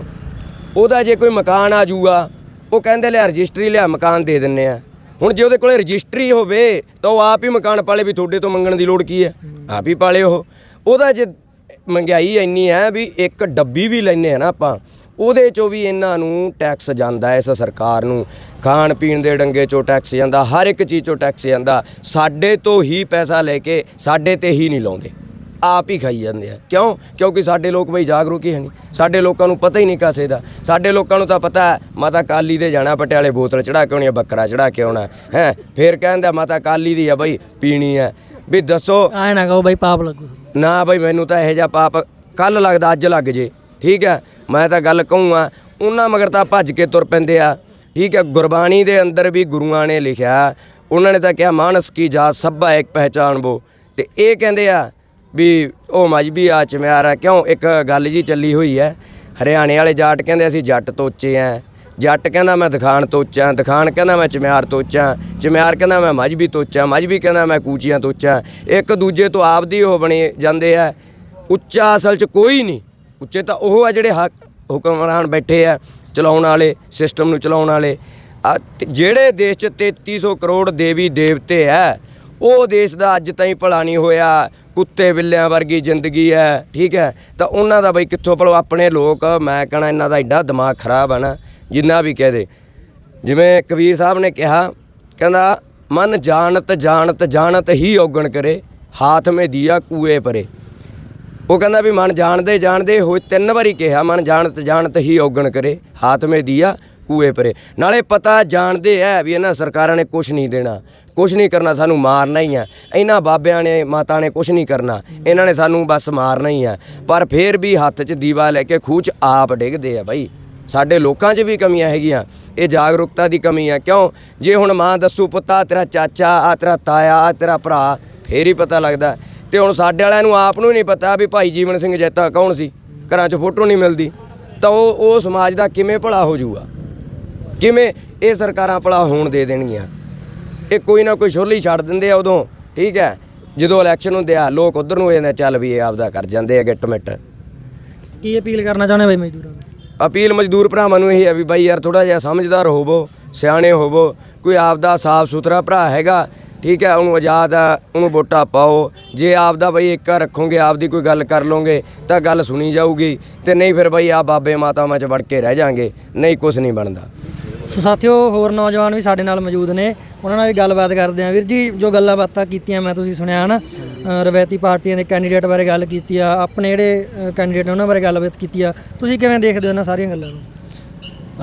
ਉਹਦਾ ਜੇ ਕੋਈ ਮਕਾਨ ਆ ਜੂਗਾ, ਉਹ ਕਹਿੰਦੇ ਲਿਆ ਰਜਿਸਟਰੀ ਲਿਆ, ਮਕਾਨ ਦੇ ਦਿੰਨੇ ਆ। ਹੁਣ ਜੇ ਉਹਦੇ ਕੋਲੇ ਰਜਿਸਟਰੀ ਹੋਵੇ ਤਾਂ ਉਹ ਆਪ ਹੀ ਮਕਾਨ ਪਾਲੇ ਵੀ ਤੁਹਾਡੇ ਤੋਂ ਮੰਗਣ ਦੀ ਲੋੜ ਕੀ ਹੈ? ਆਪ ਹੀ ਪਾਲੇ ਉਹ। ਉਹਦਾ ਜੇ ਮਹਿੰਗਾਈ ਇੰਨੀ ਹੈ ਵੀ ਇੱਕ ਡੱਬੀ ਵੀ ਲੈਨੇ ਆ ਨਾ ਆਪਾਂ ਉਹਦੇ ਚੋਂ ਵੀ ਇਹਨਾਂ ਨੂੰ ਟੈਕਸ ਜਾਂਦਾ ਇਸ ਸਰਕਾਰ ਨੂੰ। ਖਾਣ ਪੀਣ ਦੇ ਡੰਗੇ ਚੋਂ ਟੈਕਸ ਜਾਂਦਾ ਹਰ ਇੱਕ ਚੀਜ਼ ਚੋਂ ਟੈਕਸ ਜਾਂਦਾ। ਸਾਡੇ ਤੋਂ ਹੀ ਪੈਸਾ ਲੈ ਕੇ ਸਾਡੇ ਤੇ ਹੀ ਨਹੀਂ ਲਾਉਂਦੇ। ਆਪ ਹੀ ਖਾਈ ਜਾਂਦੇ ਆ। ਕਿਉਂ? ਕਿਉਂਕਿ ਸਾਡੇ ਲੋਕ ਬਈ ਜਾਗਰੂਕ ਹੀ ਹੈ ਨਹੀਂ। ਸਾਡੇ ਲੋਕਾਂ ਨੂੰ ਪਤਾ ਹੀ ਨਹੀਂ ਕਾਸੇ ਦਾ। ਸਾਡੇ ਲੋਕਾਂ ਨੂੰ ਤਾਂ ਪਤਾ ਹੈ ਮਾਤਾ ਕਾਲੀ ਦੇ ਜਾਣਾ ਪਟਿਆਲੇ ਬੋਤਲ ਚੜਾ ਕੇ ਆਉਣੀ ਆ ਬੱਕਰਾ ਚੜਾ ਕੇ ਆਉਣਾ। ਹੈ? ਫੇਰ ਕਹਿੰਦਾ ਮਾਤਾ ਕਾਲੀ ਦੀ ਆ ਬਈ ਪੀਣੀ ਹੈ। ਵੀ ਦੱਸੋ। ਆਏ ਨਾ ਕਹੋ ਬਈ ਪਾਪ ਲੱਗੂ ਨਾ ਬਈ ਮੈਨੂੰ ਤਾਂ ਇਹੋ ਜਿਹਾ ਪਾਪ ਕੱਲ ਲੱਗਦਾ ਅੱਜ ਲੱਗ ਜੇ। ਠੀਕ ਹੈ? ਮੈਂ ਤਾਂ ਗੱਲ ਕਹੂੰਗਾ ਉਹਨਾਂ ਮਗਰ ਤਾਂ ਭੱਜ ਕੇ ਤੁਰ ਪੈਂਦੇ ਆ। ਠੀਕ ਹੈ? ਗੁਰਬਾਣੀ ਦੇ ਅੰਦਰ ਵੀ ਗੁਰੂਆਂ ਨੇ ਲਿਖਿਆ ਉਹਨਾਂ ਨੇ ਤਾਂ ਕਿਹਾ ਮਾਨਸ ਕੀ ਜਾਤ ਸਭਾ ਇੱਕ ਪਹਿਚਾਨ ਬੋ। ਤੇ ਇਹ ਕਹਿੰਦੇ ਆ ਵੀ ਉਹ ਮਜਬੀ ਆ ਚਮਿਆਰ ਆ, ਕਿਉਂ? ਇੱਕ ਗੱਲ ਜੀ ਚੱਲੀ ਹੋਈ ਹੈ। ਹਰਿਆਣੇ ਵਾਲੇ ਜਾਟ ਕਹਿੰਦੇ ਅਸੀਂ ਜੱਟ ਤੋਚੇ ਆ। ਜੱਟ ਕਹਿੰਦਾ ਮੈਂ ਦਿਖਾਣ ਤੋਚਾਂ, ਦਿਖਾਣ ਕਹਿੰਦਾ ਮੈਂ ਚਮਿਆਰ ਤੋਚਾਂ, ਚਮਿਆਰ ਕਹਿੰਦਾ ਮੈਂ ਮਜਬੀ ਤੋਚਾਂ ਮਜਬੀ ਕਹਿੰਦਾ ਮੈਂ ਕੂਚੀਆਂ ਤੋਚਾਂ। ਇੱਕ ਦੂਜੇ ਤੋਂ ਆਪਦੀ ਉਹ ਬਣੇ ਜਾਂਦੇ ਆ। ਉੱਚਾ ਅਸਲ 'ਚ ਕੋਈ ਨਹੀਂ। ਉੱਚੇ ਤਾਂ ਉਹ ਆ ਜਿਹੜੇ ਹੱਕ, ਹੁਕਮਰਾਨ ਬੈਠੇ ਆ ਚਲਾਉਣ ਵਾਲੇ, ਸਿਸਟਮ ਨੂੰ ਚਲਾਉਣ ਵਾਲੇ। ਆ ਜਿਹੜੇ ਦੇਸ਼ 'ਚ 3300 ਕਰੋੜ ਦੇਵੀ ਦੇਵਤੇ ਹੈ ਉਹ ਦੇਸ਼ ਦਾ ਅੱਜ ਤਾਈਂ ਭਲਾ ਨਹੀਂ ਹੋਇਆ। ਕੁੱਤੇ ਬਿੱਲਿਆਂ ਵਰਗੀ ਜ਼ਿੰਦਗੀ ਹੈ, ਠੀਕ ਹੈ? ਤਾਂ ਉਹਨਾਂ ਦਾ ਬਈ ਕਿੱਥੋਂ ਭਲੋ ਆਪਣੇ ਲੋਕ, ਮੈਂ ਕਹਣਾ ਇਹਨਾਂ ਦਾ ਐਡਾ ਦਿਮਾਗ ਖਰਾਬ ਹੈ ਨਾ, ਜਿੰਨਾ ਵੀ ਕਹਦੇ ਜਿਵੇਂ ਕਬੀਰ ਸਾਹਿਬ ਨੇ ਕਿਹਾ, ਕਹਿੰਦਾ, ਮਨ ਜਾਣਤ ਜਾਣਤ ਜਾਣਤ ਹੀ ਔਗਣ ਕਰੇ, ਹਾਥ ਮੇ ਦੀਆ ਕੂਏ ਪਰੇ। ਉਹ ਕਹਿੰਦਾ ਵੀ ਮਨ ਜਾਣਦੇ ਜਾਣਦੇ ਹੋਏ ਤਿੰਨ ਵਾਰੀ ਕਿਹਾ, ਮਨ ਜਾਣਤ ਜਾਣਤ ਹੀ ਔਗਣ ਕਰੇ, ਹਾਥ ਮੇ ਦੀਆ ਕੂਏ ਪਰੇ। ਨਾਲੇ ਪਤਾ ਜਾਣਦੇ ਐ ਵੀ ਇਹਨਾਂ ਸਰਕਾਰਾਂ ਨੇ ਕੁਝ ਨਹੀਂ ਦੇਣਾ। ਕੁਝ ਨਹੀਂ ਕਰਨਾ, ਸਾਨੂੰ ਮਾਰਨਾ ਹੀ ਆ। ਇਹਨਾਂ ਬਾਬਿਆਂ ਨੇ, ਮਾਤਾ ਨੇ ਕੁਝ ਨਹੀਂ ਕਰਨਾ। ਇਹਨਾਂ ਨੇ ਸਾਨੂੰ ਬਸ ਮਾਰਨਾ ਹੀ ਆ। ਪਰ ਫੇਰ ਵੀ ਹੱਥ 'ਚ ਦੀਵਾ ਲੈ ਕੇ ਖੂਹ 'ਚ ਆਪ ਡਿੱਗਦੇ ਆ ਬਾਈ। ਸਾਡੇ ਲੋਕਾਂ 'ਚ ਵੀ ਕਮੀਆਂ ਹੈਗੀਆਂ। ਇਹ ਜਾਗਰੂਕਤਾ ਦੀ ਕਮੀ ਆ। ਕਿਉਂ? ਜੇ ਹੁਣ ਮਾਂ ਦੱਸੂ, ਪੁੱਤਾ ਤੇਰਾ ਚਾਚਾ ਆ ਤੇਰਾ ਤਾਇਆ ਆ ਤੇਰਾ ਭਰਾ, ਫੇਰ ਹੀ ਪਤਾ ਲੱਗਦਾ। ਤੇ ਹੁਣ ਸਾਡੇ ਵਾਲਿਆਂ ਨੂੰ ਆਪ ਨੂੰ ਨਹੀਂ ਪਤਾ ਵੀ ਭਾਈ ਜੀਵਨ ਸਿੰਘ ਜੈਤਾ ਕੌਣ ਸੀ। ਘਰਾਂ 'ਚ ਫੋਟੋ ਨਹੀਂ ਮਿਲਦੀ। ਤਾਂ ਉਹ ਉਹ ਸਮਾਜ ਦਾ ਕਿਵੇਂ ਭਲਾ ਹੋ ਜਾਊਗਾ? ਕਿਵੇਂ ਇਹ ਸਰਕਾਰਾਂ ਭਲਾ ਹੋਣ ਦੇ ਦੇਣਗੀਆਂ। ਇਹ ਕੋਈ ਨਾ ਕੋਈ ਛੋਲੀ ਛੱਡ ਦਿੰਦੇ ਆ ਉਦੋਂ ਠੀਕ ਹੈ? ਜਦੋਂ ਇਲੈਕਸ਼ਨ ਹੁੰਦੇ ਆ ਲੋਕ ਉਧਰ ਨੂੰ ਹੋ ਜਾਂਦੇ ਚੱਲ ਵੀ ਇਹ ਆਪਦਾ ਕਰ ਜਾਂਦੇ ਆ ਗਿੱਟ ਮਿੱਟ ਕੀ ਅਪੀਲ ਕਰਨਾ ਚਾਹੁੰਦੇ ਬਈ ਮਜ਼ਦੂਰਾਂ ਨੂੰ? ਅਪੀਲ ਮਜ਼ਦੂਰ ਭਰਾਵਾਂ ਨੂੰ ਇਹ ਹੈ ਵੀ ਬਾਈ ਯਾਰ ਥੋੜਾ ਜਿਹਾ ਸਮਝਦਾਰ ਹੋਵੋ ਸਿਆਣੇ ਹੋਵੋ ਕੋਈ ਆਪਦਾ ਸਾਫ਼ ਸੁਥਰਾ ਭਰਾ ਹੈਗਾ ਠੀਕ ਹੈ? ਉਹਨੂੰ ਆਜ਼ਾਦ ਆ ਉਹਨੂੰ ਵੋਟਾਂ ਪਾਓ। ਜੇ ਆਪਦਾ ਬਈ ਇੱਕਾ ਰੱਖੋਗੇ ਆਪਦੀ ਕੋਈ ਗੱਲ ਕਰ ਲੋਗੇ ਤਾਂ ਗੱਲ ਸੁਣੀ ਜਾਊਗੀ। ਤੇ ਨਹੀਂ ਫਿਰ ਬਈ ਆ ਬਾਬੇ ਮਾਤਾਵਾਂ 'ਚ ਵੜ ਕੇ ਰਹਿ ਜਾਾਂਗੇ ਨਹੀਂ ਕੁਝ ਨਹੀਂ ਬਣਦਾ। ਸੋ ਸਾਥੀਓ ਹੋਰ ਨੌਜਵਾਨ ਵੀ ਸਾਡੇ ਨਾਲ ਮੌਜੂਦ ਨੇ। ਉਹਨਾਂ ਨਾਲ ਵੀ ਗੱਲਬਾਤ ਕਰਦੇ ਆਂ ਵੀਰ ਜੀ ਜੋ ਗੱਲਾਂ ਬਾਤਾਂ ਕੀਤੀਆਂ ਮੈਂ ਤੁਸੀਂ ਸੁਣਿਆ ਹਨ ਰਵਾਇਤੀ ਪਾਰਟੀਆਂ ਦੇ ਕੈਂਡੀਡੇਟ ਬਾਰੇ ਗੱਲ ਕੀਤੀ ਆ ਆਪਣੇ ਜਿਹੜੇ ਕੈਂਡੀਡੇਟ ਨੇ ਉਹਨਾਂ ਬਾਰੇ ਗੱਲਬਾਤ ਕੀਤੀ ਆ। ਤੁਸੀਂ ਕਿਵੇਂ ਦੇਖਦੇ ਹੋ ਇਹਨਾਂ ਸਾਰੀਆਂ ਗੱਲਾਂ ਨੂੰ?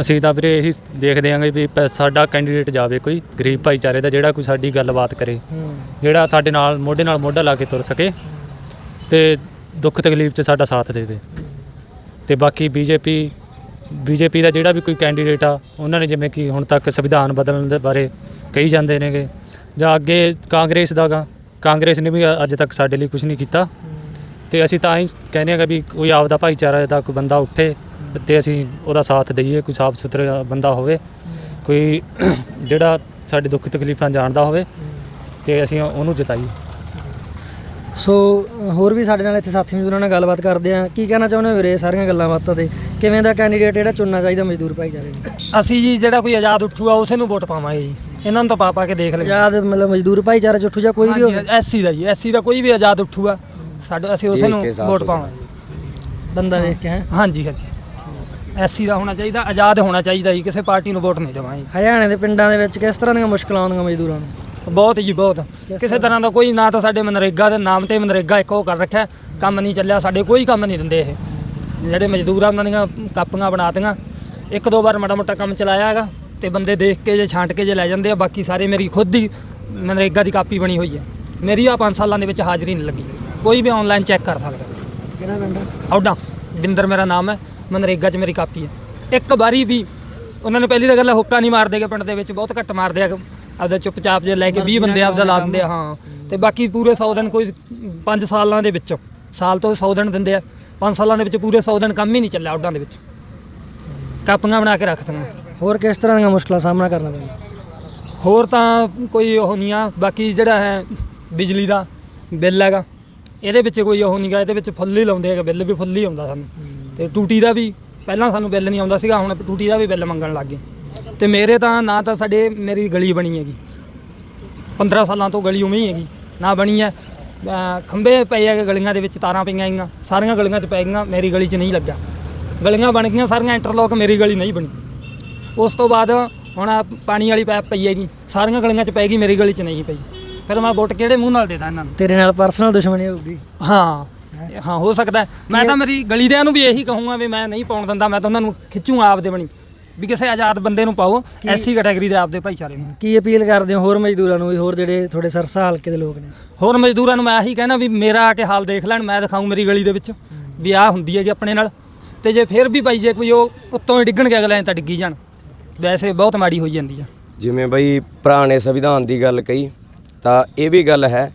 ਅਸੀਂ ਤਾਂ ਵੀਰੇ ਇਹੀ ਦੇਖਦੇ ਆਂਗੇ ਵੀ ਸਾਡਾ ਕੈਂਡੀਡੇਟ ਜਾਵੇ ਕੋਈ ਗਰੀਬ ਭਾਈਚਾਰੇ ਦਾ ਜਿਹੜਾ ਕੋਈ ਸਾਡੀ ਗੱਲਬਾਤ ਕਰੇ। ਜਿਹੜਾ ਸਾਡੇ ਨਾਲ ਮੋਢੇ ਨਾਲ ਮੋਢਾ ਲਾ ਕੇ ਤੁਰ ਸਕੇ ਤੇ ਦੁੱਖ ਤਕਲੀਫ 'ਚ ਸਾਡਾ ਸਾਥ ਦੇਵੇ। ਤੇ ਬਾਕੀ ਬੀਜੇਪੀ ਬੀਜੇਪੀ ਦਾ ਜਿਹੜਾ ਵੀ ਕੋਈ ਕੈਂਡੀਡੇਟ ਆ, ਉਹਨਾਂ ਨੇ ਜਿਵੇਂ ਕਿ ਹੁਣ ਤੱਕ ਸੰਵਿਧਾਨ ਬਦਲਣ ਦੇ ਬਾਰੇ ਕਹੀ ਜਾਂਦੇ ਨੇਗੇ। ਜਾਂ ਅੱਗੇ ਕਾਂਗਰਸ ਦਾ ਗਾ, ਕਾਂਗਰਸ ਨੇ ਵੀ ਅੱਜ ਤੱਕ ਸਾਡੇ ਲਈ ਕੁਝ ਨਹੀਂ ਕੀਤਾ। ਤੇ ਅਸੀਂ ਤਾਂ ਹੀ ਕਹਿੰਦੇ ਹਾਂ ਵੀ ਕੋਈ ਆਪਦਾ ਭਾਈਚਾਰਾ ਦਾ ਕੋਈ ਬੰਦਾ ਉੱਠੇ ਤੇ ਅਸੀਂ ਉਹਦਾ ਸਾਥ ਦਈਏ, ਕੋਈ ਸਾਫ਼ ਸੁਥਰਾ ਬੰਦਾ ਹੋਵੇ, ਕੋਈ ਜਿਹੜਾ ਸਾਡੇ ਦੁੱਖ ਤਕਲੀਫਾਂ ਜਾਣਦਾ ਹੋਵੇ ਤੇ ਅਸੀਂ ਉਹਨੂੰ ਜਿਤਾਈਏ। ਸੋ ਹੋਰ ਵੀ ਸਾਡੇ ਨਾਲ ਇੱਥੇ ਸਾਥੀ ਮਜ਼ਦੂਰਾਂ ਨਾਲ ਗੱਲਬਾਤ ਕਰਦੇ ਆ ਕੀ ਕਹਿਣਾ ਚਾਹੁੰਦੇ ਹੋ ਵੀਰੇ ਸਾਰੀਆਂ ਗੱਲਾਂ ਬਾਤਾਂ ਤੇ? ਕਿਵੇਂ ਦਾ ਕੈਂਡੀਡੇਟ ਜਿਹੜਾ ਚੁਣਨਾ ਚਾਹੀਦਾ ਮਜ਼ਦੂਰ ਭਾਈਚਾਰੇ ਨੂੰ? ਅਸੀਂ ਜੀ ਜਿਹੜਾ ਕੋਈ ਆਜ਼ਾਦ ਉੱਠੂਗਾ ਉਸੇ ਨੂੰ ਵੋਟ ਪਾਵਾਂਗੇ ਜੀ। ਇਹਨਾਂ ਨੂੰ ਤਾਂ ਪਾ ਪਾ ਕੇ ਦੇਖ ਲਿਆ ਆਜ਼ਾਦ ਮਤਲਬ ਮਜ਼ਦੂਰ ਭਾਈਚਾਰਾ ਚ ਉੱਠੂ ਜਾਂ ਕੋਈ ਵੀ ਹੋਵੇ? ਐਸਸੀ ਦਾ ਜੀ ਐਸਸੀ ਦਾ ਕੋਈ ਵੀ ਆਜ਼ਾਦ ਉੱਠੂਗਾ ਸਾਡੇ ਅਸੀਂ ਉਸੇ ਨੂੰ ਵੋਟ। ਪਾਵਾਂਗੇ। ਬੰਦਾ ਵੇਖ ਕੇ ਹੈ? ਹਾਂਜੀ ਹਾਂਜੀ। ਐਸਸੀ ਦਾ ਹੋਣਾ ਚਾਹੀਦਾ ਆਜ਼ਾਦ ਹੋਣਾ ਚਾਹੀਦਾ ਜੀ ਕਿਸੇ ਪਾਰਟੀ ਨੂੰ ਵੋਟ ਨਹੀਂ ਦੇਵਾਂਗੇ। ਹਰਿਆਣੇ ਦੇ ਪਿੰਡਾਂ ਦੇ ਵਿੱਚ ਕਿਸ ਤਰ੍ਹਾਂ ਦੀਆਂ ਮੁਸ਼ਕਲਾਂ ਆਉਂਦੀਆਂ ਮਜ਼ਦੂਰਾਂ ਨੂੰ? ਬਹੁਤ ਜੀ ਬਹੁਤ। ਕਿਸੇ ਤਰ੍ਹਾਂ ਦਾ ਕੋਈ ਨਾ ਤਾਂ ਸਾਡੇ ਮਨਰੇਗਾ ਦੇ ਨਾਮ ਤੇ ਮਨਰੇਗਾ ਇੱਕ ਉਹ ਕਰ ਰੱਖਿਆ। ਕੰਮ ਨਹੀਂ ਚੱਲਿਆ ਸਾਡੇ ਕੋਈ ਕੰਮ ਨਹੀਂ ਦਿੰਦੇ ਇਹ। ਜਿਹੜੇ ਮਜ਼ਦੂਰ ਆ ਉਹਨਾਂ ਦੀਆਂ ਕਾਪੀਆਂ ਬਣਾਤੀਆਂ। ਇੱਕ ਦੋ ਵਾਰ ਮਾੜਾ ਮੋਟਾ ਕੰਮ ਚਲਾਇਆ ਹੈਗਾ ਤੇ ਬੰਦੇ ਦੇਖ ਕੇ ਜੇ ਛਾਂਟ ਕੇ ਜੇ ਲੈ ਜਾਂਦੇ ਆ ਬਾਕੀ ਸਾਰੇ ਮੇਰੀ ਖੁਦ ਦੀ ਮਨਰੇਗਾ ਦੀ ਕਾਪੀ ਬਣੀ ਹੋਈ ਹੈ। ਮੇਰੀ ਆ 5 ਸਾਲਾਂ ਦੇ ਵਿੱਚ ਹਾਜ਼ਰੀ ਨਹੀਂ ਲੱਗੀ। ਕੋਈ ਵੀ ਆਨਲਾਈਨ ਚੈੱਕ ਕਰ ਸਕਦਾ। ਕਿਹੜਾ ਪਿੰਡ? ਬਿੰਦਰ ਮੇਰਾ ਨਾਮ ਹੈ। ਮਨਰੇਗਾ 'ਚ ਮੇਰੀ ਕਾਪੀ ਹੈ। ਇੱਕ ਵਾਰੀ ਵੀ ਉਹਨਾਂ ਨੇ ਪਹਿਲੀ ਤਾਂ ਗੱਲ ਹੁੱਕਾ ਨਹੀਂ ਮਾਰਦੇਗੇ ਪਿੰਡ ਦੇ ਵਿੱਚ ਬਹੁਤ ਘੱਟ ਮਾਰਦੇ ਆ ਆਪਦਾ ਚੁੱਪਚਾਪ ਜੇ ਲੈ ਕੇ 20 ਬੰਦੇ ਆਪਦਾ ਲਾ ਦਿੰਦੇ ਆ ਹਾਂ। ਤੇ ਬਾਕੀ ਪੂਰੇ 100 ਦਿਨ ਕੋਈ 5 ਸਾਲਾਂ ਦੇ ਵਿੱਚ ਸਾਲ ਤੋਂ 100 ਦਿਨ ਦਿੰਦੇ ਆ। 5 ਸਾਲਾਂ ਦੇ ਵਿੱਚ ਪੂਰੇ 100 ਦਿਨ ਕੰਮ ਹੀ ਨਹੀਂ ਚੱਲਿਆ ਆਉਡਾਂ ਦੇ ਵਿੱਚ। ਕਾਪੀਆਂ ਬਣਾ ਕੇ ਰੱਖ ਦਿੰਦੇ। ਹੋਰ ਕਿਸ ਤਰ੍ਹਾਂ ਦੀਆਂ ਮੁਸ਼ਕਲਾਂ ਸਾਹਮਣਾ ਕਰਨਾ ਪੈਂਦਾ? ਹੋਰ ਤਾਂ ਕੋਈ ਉਹ ਨਹੀਂ ਆ ਬਾਕੀ ਜਿਹੜਾ ਹੈ ਬਿਜਲੀ ਦਾ ਬਿੱਲ ਹੈਗਾ ਇਹਦੇ ਵਿੱਚ ਕੋਈ ਉਹ ਨਹੀਂਗਾ ਇਹਦੇ ਵਿੱਚ ਫੁੱਲ ਹੀ ਲਾਉਂਦੇ ਹੈਗੇ ਬਿੱਲ ਵੀ ਫੁੱਲ ਹੀ ਆਉਂਦਾ ਸਾਨੂੰ। ਤੇ ਟੂਟੀ ਦਾ ਵੀ ਪਹਿਲਾਂ ਸਾਨੂੰ ਬਿੱਲ ਨਹੀਂ ਆਉਂਦਾ ਸੀਗਾ ਹੁਣ ਟੂਟੀ ਦਾ ਵੀ ਬਿੱਲ ਮੰਗਣ ਲੱਗ ਗਏ। ਤੇ ਮੇਰੇ ਤਾਂ ਨਾ ਤਾਂ ਸਾਡੇ ਮੇਰੀ ਗਲੀ ਬਣੀ ਹੈਗੀ। 15 ਸਾਲਾਂ ਤੋਂ ਗਲੀ ਉਵੇਂ ਹੀ ਹੈਗੀ। ਨਾ ਬਣੀ ਹੈ। ਖੰਭੇ ਪਏ ਹੈਗੇ ਗਲੀਆਂ ਦੇ ਵਿੱਚ ਤਾਰਾਂ ਪਈਆਂ ਹੈਗੀਆਂ। ਸਾਰੀਆਂ ਗਲੀਆਂ 'ਚ ਪੈ ਗਈਆਂ ਮੇਰੀ ਗਲੀ 'ਚ ਨਹੀਂ ਲੱਗਾ ਗਲੀਆਂ ਬਣ ਗਈਆਂ ਸਾਰੀਆਂ ਇੰਟਰਲੋਕ ਮੇਰੀ ਗਲੀ ਨਹੀਂ ਬਣੀ। ਉਸ ਤੋਂ ਬਾਅਦ ਹੁਣ ਪਾਣੀ ਵਾਲੀ ਪਾਈਪ ਪਈ ਹੈਗੀ। ਸਾਰੀਆਂ ਗਲੀਆਂ 'ਚ ਪੈ ਗਈ ਮੇਰੀ ਗਲੀ 'ਚ ਨਹੀਂ ਪਈ। ਫਿਰ ਮੈਂ ਵੋਟ ਕਿਹੜੇ ਮੂੰਹ ਨਾਲ ਦੇਦਾ ਇਹਨਾਂ ਨੂੰ? ਤੇਰੇ ਨਾਲ ਪਰਸਨਲ ਦੁਸ਼ਮਣੀ ਹੋਊਗੀ। ਹਾਂ। ਹਾਂ? ਹੋ ਸਕਦਾ। ਮੈਂ ਤਾਂ ਮੇਰੀ ਗਲੀ ਦਿਆਂ ਨੂੰ ਵੀ ਇਹੀ ਕਹੂੰਗਾ ਵੀ ਮੈਂ ਨਹੀਂ ਪਾਉਣ ਦਿੰਦਾ ਮੈਂ ਤਾਂ ਉਹਨਾਂ ਨੂੰ ਖਿੱਚੂਗਾ ਆਪਦੇ ਬਣੀ। ਵੀ ਕਿਸੇ ਆਜ਼ਾਦ ਬੰਦੇ ਨੂੰ ਪਾਓ ਐਸੀ ਕੈਟਾਗਰੀ ਦੇ ਆਪਦੇ ਭਾਈਚਾਰੇ ਨੂੰ। ਕੀ ਅਪੀਲ ਕਰਦੇ ਹੋ ਹੋਰ ਮਜ਼ਦੂਰਾਂ ਨੂੰ ਵੀ ਹੋਰ ਜਿਹੜੇ ਤੁਹਾਡੇ ਸਰਸਾ ਹਲਕੇ ਦੇ ਲੋਕ ਨੇ? ਹੋਰ ਮਜ਼ਦੂਰਾਂ ਨੂੰ ਮੈਂ ਆਹੀ ਕਹਿਣਾ ਵੀ ਮੇਰਾ ਆ ਕੇ ਹਾਲ ਦੇਖ ਲੈਣ ਮੈਂ ਦਿਖਾਊਂ ਮੇਰੀ ਗਲੀ ਦੇ ਵਿੱਚ ਵੀ ਆਹ ਹੁੰਦੀ ਹੈਗੀ ਆਪਣੇ ਨਾਲ। ਤੇ ਜੇ ਫਿਰ ਵੀ ਭਾਈ ਜੇ ਕੋਈ ਉਹ ਉੱਤੋਂ ਹੀ ਡਿੱਗਣਗੇ ਅਗਲੇ ਤਾਂ ਡਿੱਗੀ ਜਾਣ। ਵੈਸੇ ਬਹੁਤ ਮਾੜੀ ਹੋਈ ਜਾਂਦੀ ਆ। ਜਿਵੇਂ ਬਈ ਭਰਾ ਨੇ ਸੰਵਿਧਾਨ ਦੀ ਗੱਲ ਕਹੀ ਤਾਂ ਇਹ ਵੀ ਗੱਲ ਹੈ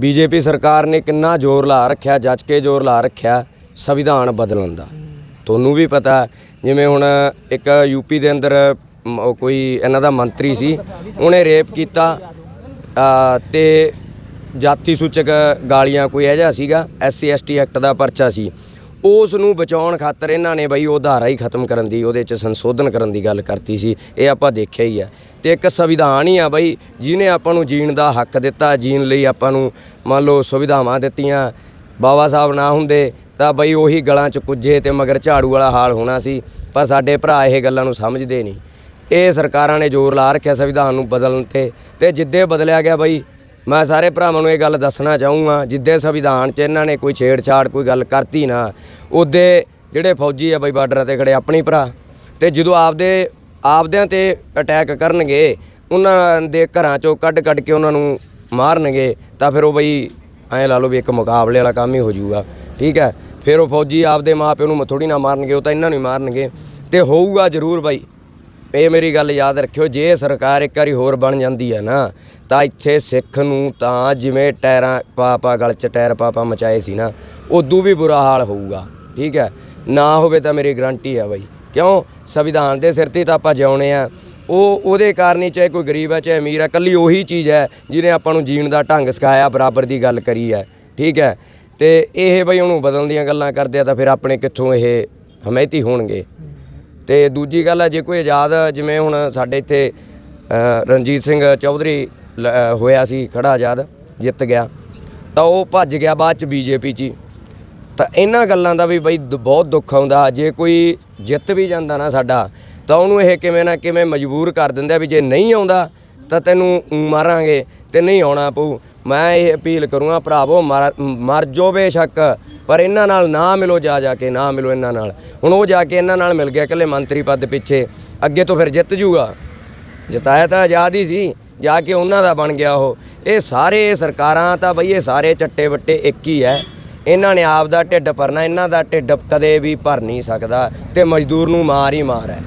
ਬੀਜੇਪੀ ਸਰਕਾਰ ਨੇ ਕਿੰਨਾ ਜ਼ੋਰ ਲਾ ਰੱਖਿਆ ਜੱਜ ਕੇ ਜ਼ੋਰ ਲਾ ਰੱਖਿਆ ਸੰਵਿਧਾਨ ਬਦਲਣ ਦਾ। ਤੁਹਾਨੂੰ ਵੀ ਪਤਾ ਜਿਵੇਂ ਹੁਣ ਇੱਕ ਯੂਪੀ ਦੇ ਅੰਦਰ ਕੋਈ ਇਹਨਾਂ ਦਾ ਮੰਤਰੀ ਸੀ ਉਹਨੇ ਰੇਪ ਕੀਤਾ ਆ, ਤੇ ਜਾਤੀ ਸੂਚਕ ਗਾਲੀਆਂ ਕੋਈ ਇਹੋ ਜਿਹਾ ਸੀਗਾ ਐਸਸੀ ਐਸਟੀ ਐਕਟ ਦਾ ਪਰਚਾ ਸੀ। ਉਸ ਨੂੰ ਬਚਾਉਣ ਖਾਤਰ ਇਹਨਾਂ ਨੇ ਬਈ ਉਹ ਧਾਰਾ ਹੀ ਖਤਮ ਕਰਨ ਦੀ ਉਹਦੇ ਚ ਸੰਸ਼ੋਧਨ ਕਰਨ ਦੀ ਗੱਲ ਕਰਤੀ ਸੀ ਇਹ ਆਪਾਂ ਦੇਖਿਆ ਹੀ ਆ। ਤੇ ਇੱਕ ਸੰਵਿਧਾਨ ਹੀ ਆ ਬਈ ਜਿਹਨੇ ਆਪਾਂ ਨੂੰ ਜੀਣ ਦਾ ਹੱਕ ਦਿੱਤਾ ਜੀਣ ਲਈ ਆਪਾਂ ਨੂੰ ਮੰਨ ਲਓ ਸੁਵਿਧਾਵਾਂ ਦਿੱਤੀਆਂ ਬਾਬਾ ਸਾਹਿਬ ਨਾ ਹੁੰਦੇ ਤਾਂ ਬਈ ਉਹੀ ਗਲਾਂ ਚ ਕੁੱਜੇ ਤੇ ਮਗਰ ਝਾੜੂ ਵਾਲਾ ਹਾਲ ਹੋਣਾ ਸੀ, ਪਰ ਸਾਡੇ ਭਰਾ ਇਹ ਗੱਲਾਂ ਨੂੰ ਸਮਝਦੇ ਨਹੀਂ। ਇਹ ਸਰਕਾਰਾਂ ਨੇ ਜ਼ੋਰ ਲਾ ਰੱਖਿਆ ਸੰਵਿਧਾਨ ਨੂੰ ਬਦਲਣ ਤੇ ਤੇ ਜਿੱਦੇ ਬਦਲਿਆ ਗਿਆ ਬਈ, ਮੈਂ ਸਾਰੇ ਭਰਾਵਾਂ ਨੂੰ ਇਹ ਗੱਲ ਦੱਸਣਾ ਚਾਹੂੰਗਾ, ਜਿੱਦੇ ਸੰਵਿਧਾਨ 'ਚ ਇਹਨਾਂ ਨੇ ਕੋਈ ਛੇੜਛਾੜ, ਕੋਈ ਗੱਲ ਕਰਤੀ ਨਾ, ਉਹਦੇ ਜਿਹੜੇ ਫੌਜੀ ਆ ਬਈ ਬਾਰਡਰਾਂ ਤੇ ਖੜੇ ਆਪਣੀ ਭਰਾ, ਤੇ ਜਦੋਂ ਆਪਦੇ, ਆਪਦਿਆਂ ਤੇ ਅਟੈਕ ਕਰਨਗੇ, ਉਹਨਾਂ ਦੇ ਘਰਾਂ 'ਚੋਂ ਕੱਢ ਕੱਢ ਕੇ ਉਹਨਾਂ ਨੂੰ ਮਾਰਨਗੇ, ਤਾਂ ਫਿਰ ਉਹ ਬਈ ਐਂ ਲਾ ਲਓ ਵੀ ਇੱਕ ਮੁਕਾਬਲੇ ਵਾਲਾ ਕੰਮ ਹੀ ਹੋ ਜਾਊਗਾ, ਠੀਕ ਹੈ? ਫਿਰ ਉਹ ਫੌਜੀ ਆਪਦੇ ਮਾਪਿਓ ਨੂੰ ਥੋੜੀ ਨਾ ਮਾਰਨਗੇ, ਉਹ ਤਾਂ ਇਹਨਾਂ ਨੂੰ ਹੀ ਮਾਰਨਗੇ। ਤੇ ਹੋਊਗਾ ਜ਼ਰੂਰ ਬਾਈ। ਇਹ ਮੇਰੀ ਗੱਲ ਯਾਦ ਰੱਖਿਓ, ਜੇ ਸਰਕਾਰ ਇੱਕ ਵਾਰੀ ਹੋਰ ਬਣ ਜਾਂਦੀ ਹੈ ਨਾ, ਤਾਂ ਇੱਥੇ ਸਿੱਖ ਨੂੰ ਤਾਂ ਜਿਵੇਂ ਟਾਇਰਾਂ ਪਾ ਪਾ ਗਲ 'ਚ ਟਾਇਰ ਪਾ ਪਾ ਮਚਾਏ ਸੀ ਨਾ, ਉਦੋਂ ਵੀ ਬੁਰਾ ਹਾਲ ਹੋਊਗਾ, ਠੀਕ ਹੈ? ਨਾ ਹੋਵੇ ਤਾਂ ਮੇਰੀ ਗਰੰਟੀ ਹੈ ਬਾਈ। ਕਿਉਂ? ਸੰਵਿਧਾਨ ਦੇ ਸਿਰ ਤੇ ਤਾਂ ਆਪਾਂ ਜਿਉਣੇ ਆ। ਉਹ, ਉਹਦੇ ਕਾਰਨ ਹੀ ਚਾਹੇ ਕੋਈ ਗਰੀਬ ਹੈ ਚਾਹੇ ਅਮੀਰ ਹੈ ਕੱਲੀ ਉਹੀ ਚੀਜ਼ ਹੈ, ਜਿਹਨੇ ਆਪਾਂ ਨੂੰ ਜੀਣ ਦਾ ਢੰਗ ਸਿਖਾਇਆ, ਬਰਾਬਰ ਦੀ ਗੱਲ ਕਰੀ ਹੈ, ਠੀਕ ਹੈ? ਤੇ ਇਹ ਬਈ ਉਹਨੂੰ ਬਦਲਣ ਦੀਆਂ ਗੱਲਾਂ ਕਰਦੇ ਆ ਤਾਂ ਫਿਰ ਆਪਣੇ ਕਿੱਥੋਂ ਇਹ ਹਮਾਇਤੀ ਹੋਣਗੇ ਤੇ ਦੂਜੀ ਗੱਲ ਹੈ ਜੇ ਕੋਈ ਆਜ਼ਾਦ ਜਿਵੇਂ ਹੁਣ ਸਾਡੇ ਇੱਥੇ ਰਣਜੀਤ ਸਿੰਘ ਚੌਧਰੀ ਲ- ਹੋਇਆ ਸੀ, ਖੜਾ ਆਜ਼ਾਦ, ਜਿੱਤ ਗਿਆ, ਤਾਂ ਉਹ ਭੱਜ ਗਿਆ ਬਾਅਦ ਚ ਬੀਜੇਪੀ 'ਚ ਹੀ। ਤਾਂ ਇਹਨਾਂ ਗੱਲਾਂ ਦਾ ਵੀ ਬਈ ਦ- ਬਹੁਤ ਦੁੱਖ ਆਉਂਦਾ, ਜੇ ਕੋਈ ਜਿੱਤ ਵੀ ਜਾਂਦਾ ਨਾ ਸਾਡਾ, ਤਾਂ ਉਹਨੂੰ ਇਹ ਕਿਵੇਂ ਨਾ ਕਿਵੇਂ ਮਜਬੂਰ ਕਰ ਦਿੰਦਾ ਵੀ ਜੇ ਨਹੀਂ ਆਉਂਦਾ, ਤਾਂ ਤੈਨੂੰ ਊਂ ਮਾਰਾਂਗੇ ਤੇ ਨਹੀਂ ਆਉਣਾ ਪਊ ਮੈਂ ਇਹ ਅਪੀਲ ਕਰੂੰਗਾ ਭਰਾਵੋ, ਮਰ ਮਰ ਜੋ ਬੇਸ਼ੱਕ, ਪਰ ਇਹਨਾਂ ਨਾਲ ਨਾ ਮਿਲੋ ਜਾ ਜਾ ਕੇ, ਨਾ ਮਿਲੋ ਇਹਨਾਂ ਨਾਲ। ਹੁਣ ਉਹ ਜਾ ਕੇ ਇਹਨਾਂ ਨਾਲ ਮਿਲ ਗਿਆ ਇਕੱਲੇ ਮੰਤਰੀ ਪਦ ਪਿੱਛੇ, ਅੱਗੇ ਤੋਂ ਫਿਰ ਜਿੱਤ ਜੂਗਾ। ਜਿਤਾਇਆ ਤਾਂ ਆਜ਼ਾਦ ਹੀ ਸੀ, ਜਾ ਕੇ ਉਹਨਾਂ ਦਾ ਬਣ ਗਿਆ ਉਹ। ਇਹ ਸਾਰੇ ਸਰਕਾਰਾਂ ਤਾਂ ਬਈ ਇਹ ਸਾਰੇ ਚੱਟੇ ਵੱਟੇ ਇੱਕ ਹੀ ਹੈ ਇਹਨਾਂ ਨੇ ਆਪ ਦਾ ਢਿੱਡ ਭਰਨਾ, ਇਹਨਾਂ ਦਾ ਢਿੱਡ ਕਦੇ ਵੀ ਭਰ ਨਹੀਂ ਸਕਦਾ ਤੇ ਮਜ਼ਦੂਰ ਨੂੰ ਮਾਰ ਹੀ ਮਾਰ ਹੈ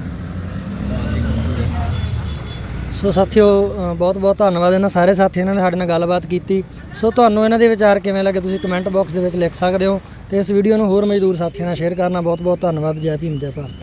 ਸੋ ਸਾਥੀਓ ਬਹੁਤ ਬਹੁਤ ਧੰਨਵਾਦ ਇਹਨਾਂ ਸਾਰੇ ਸਾਥੀਆਂ ਨੇ ਸਾਡੇ ਨਾਲ ਗੱਲਬਾਤ ਕੀਤੀ। ਸੋ ਤੁਹਾਨੂੰ ਇਹਨਾਂ ਦੇ ਵਿਚਾਰ ਕਿਵੇਂ ਲੱਗੇ ਤੁਸੀਂ ਕਮੈਂਟ ਬਾਕਸ ਦੇ ਵਿੱਚ ਲਿਖ ਸਕਦੇ ਹੋ ਤੇ ਇਸ ਵੀਡੀਓ ਨੂੰ ਹੋਰ ਮਜ਼ਦੂਰ ਸਾਥੀਆਂ ਨਾਲ ਸ਼ੇਅਰ ਕਰਨਾ ਬਹੁਤ ਬਹੁਤ ਧੰਨਵਾਦ। ਜੈ ਭੀਮ, ਜੈ ਭਾਰਤ।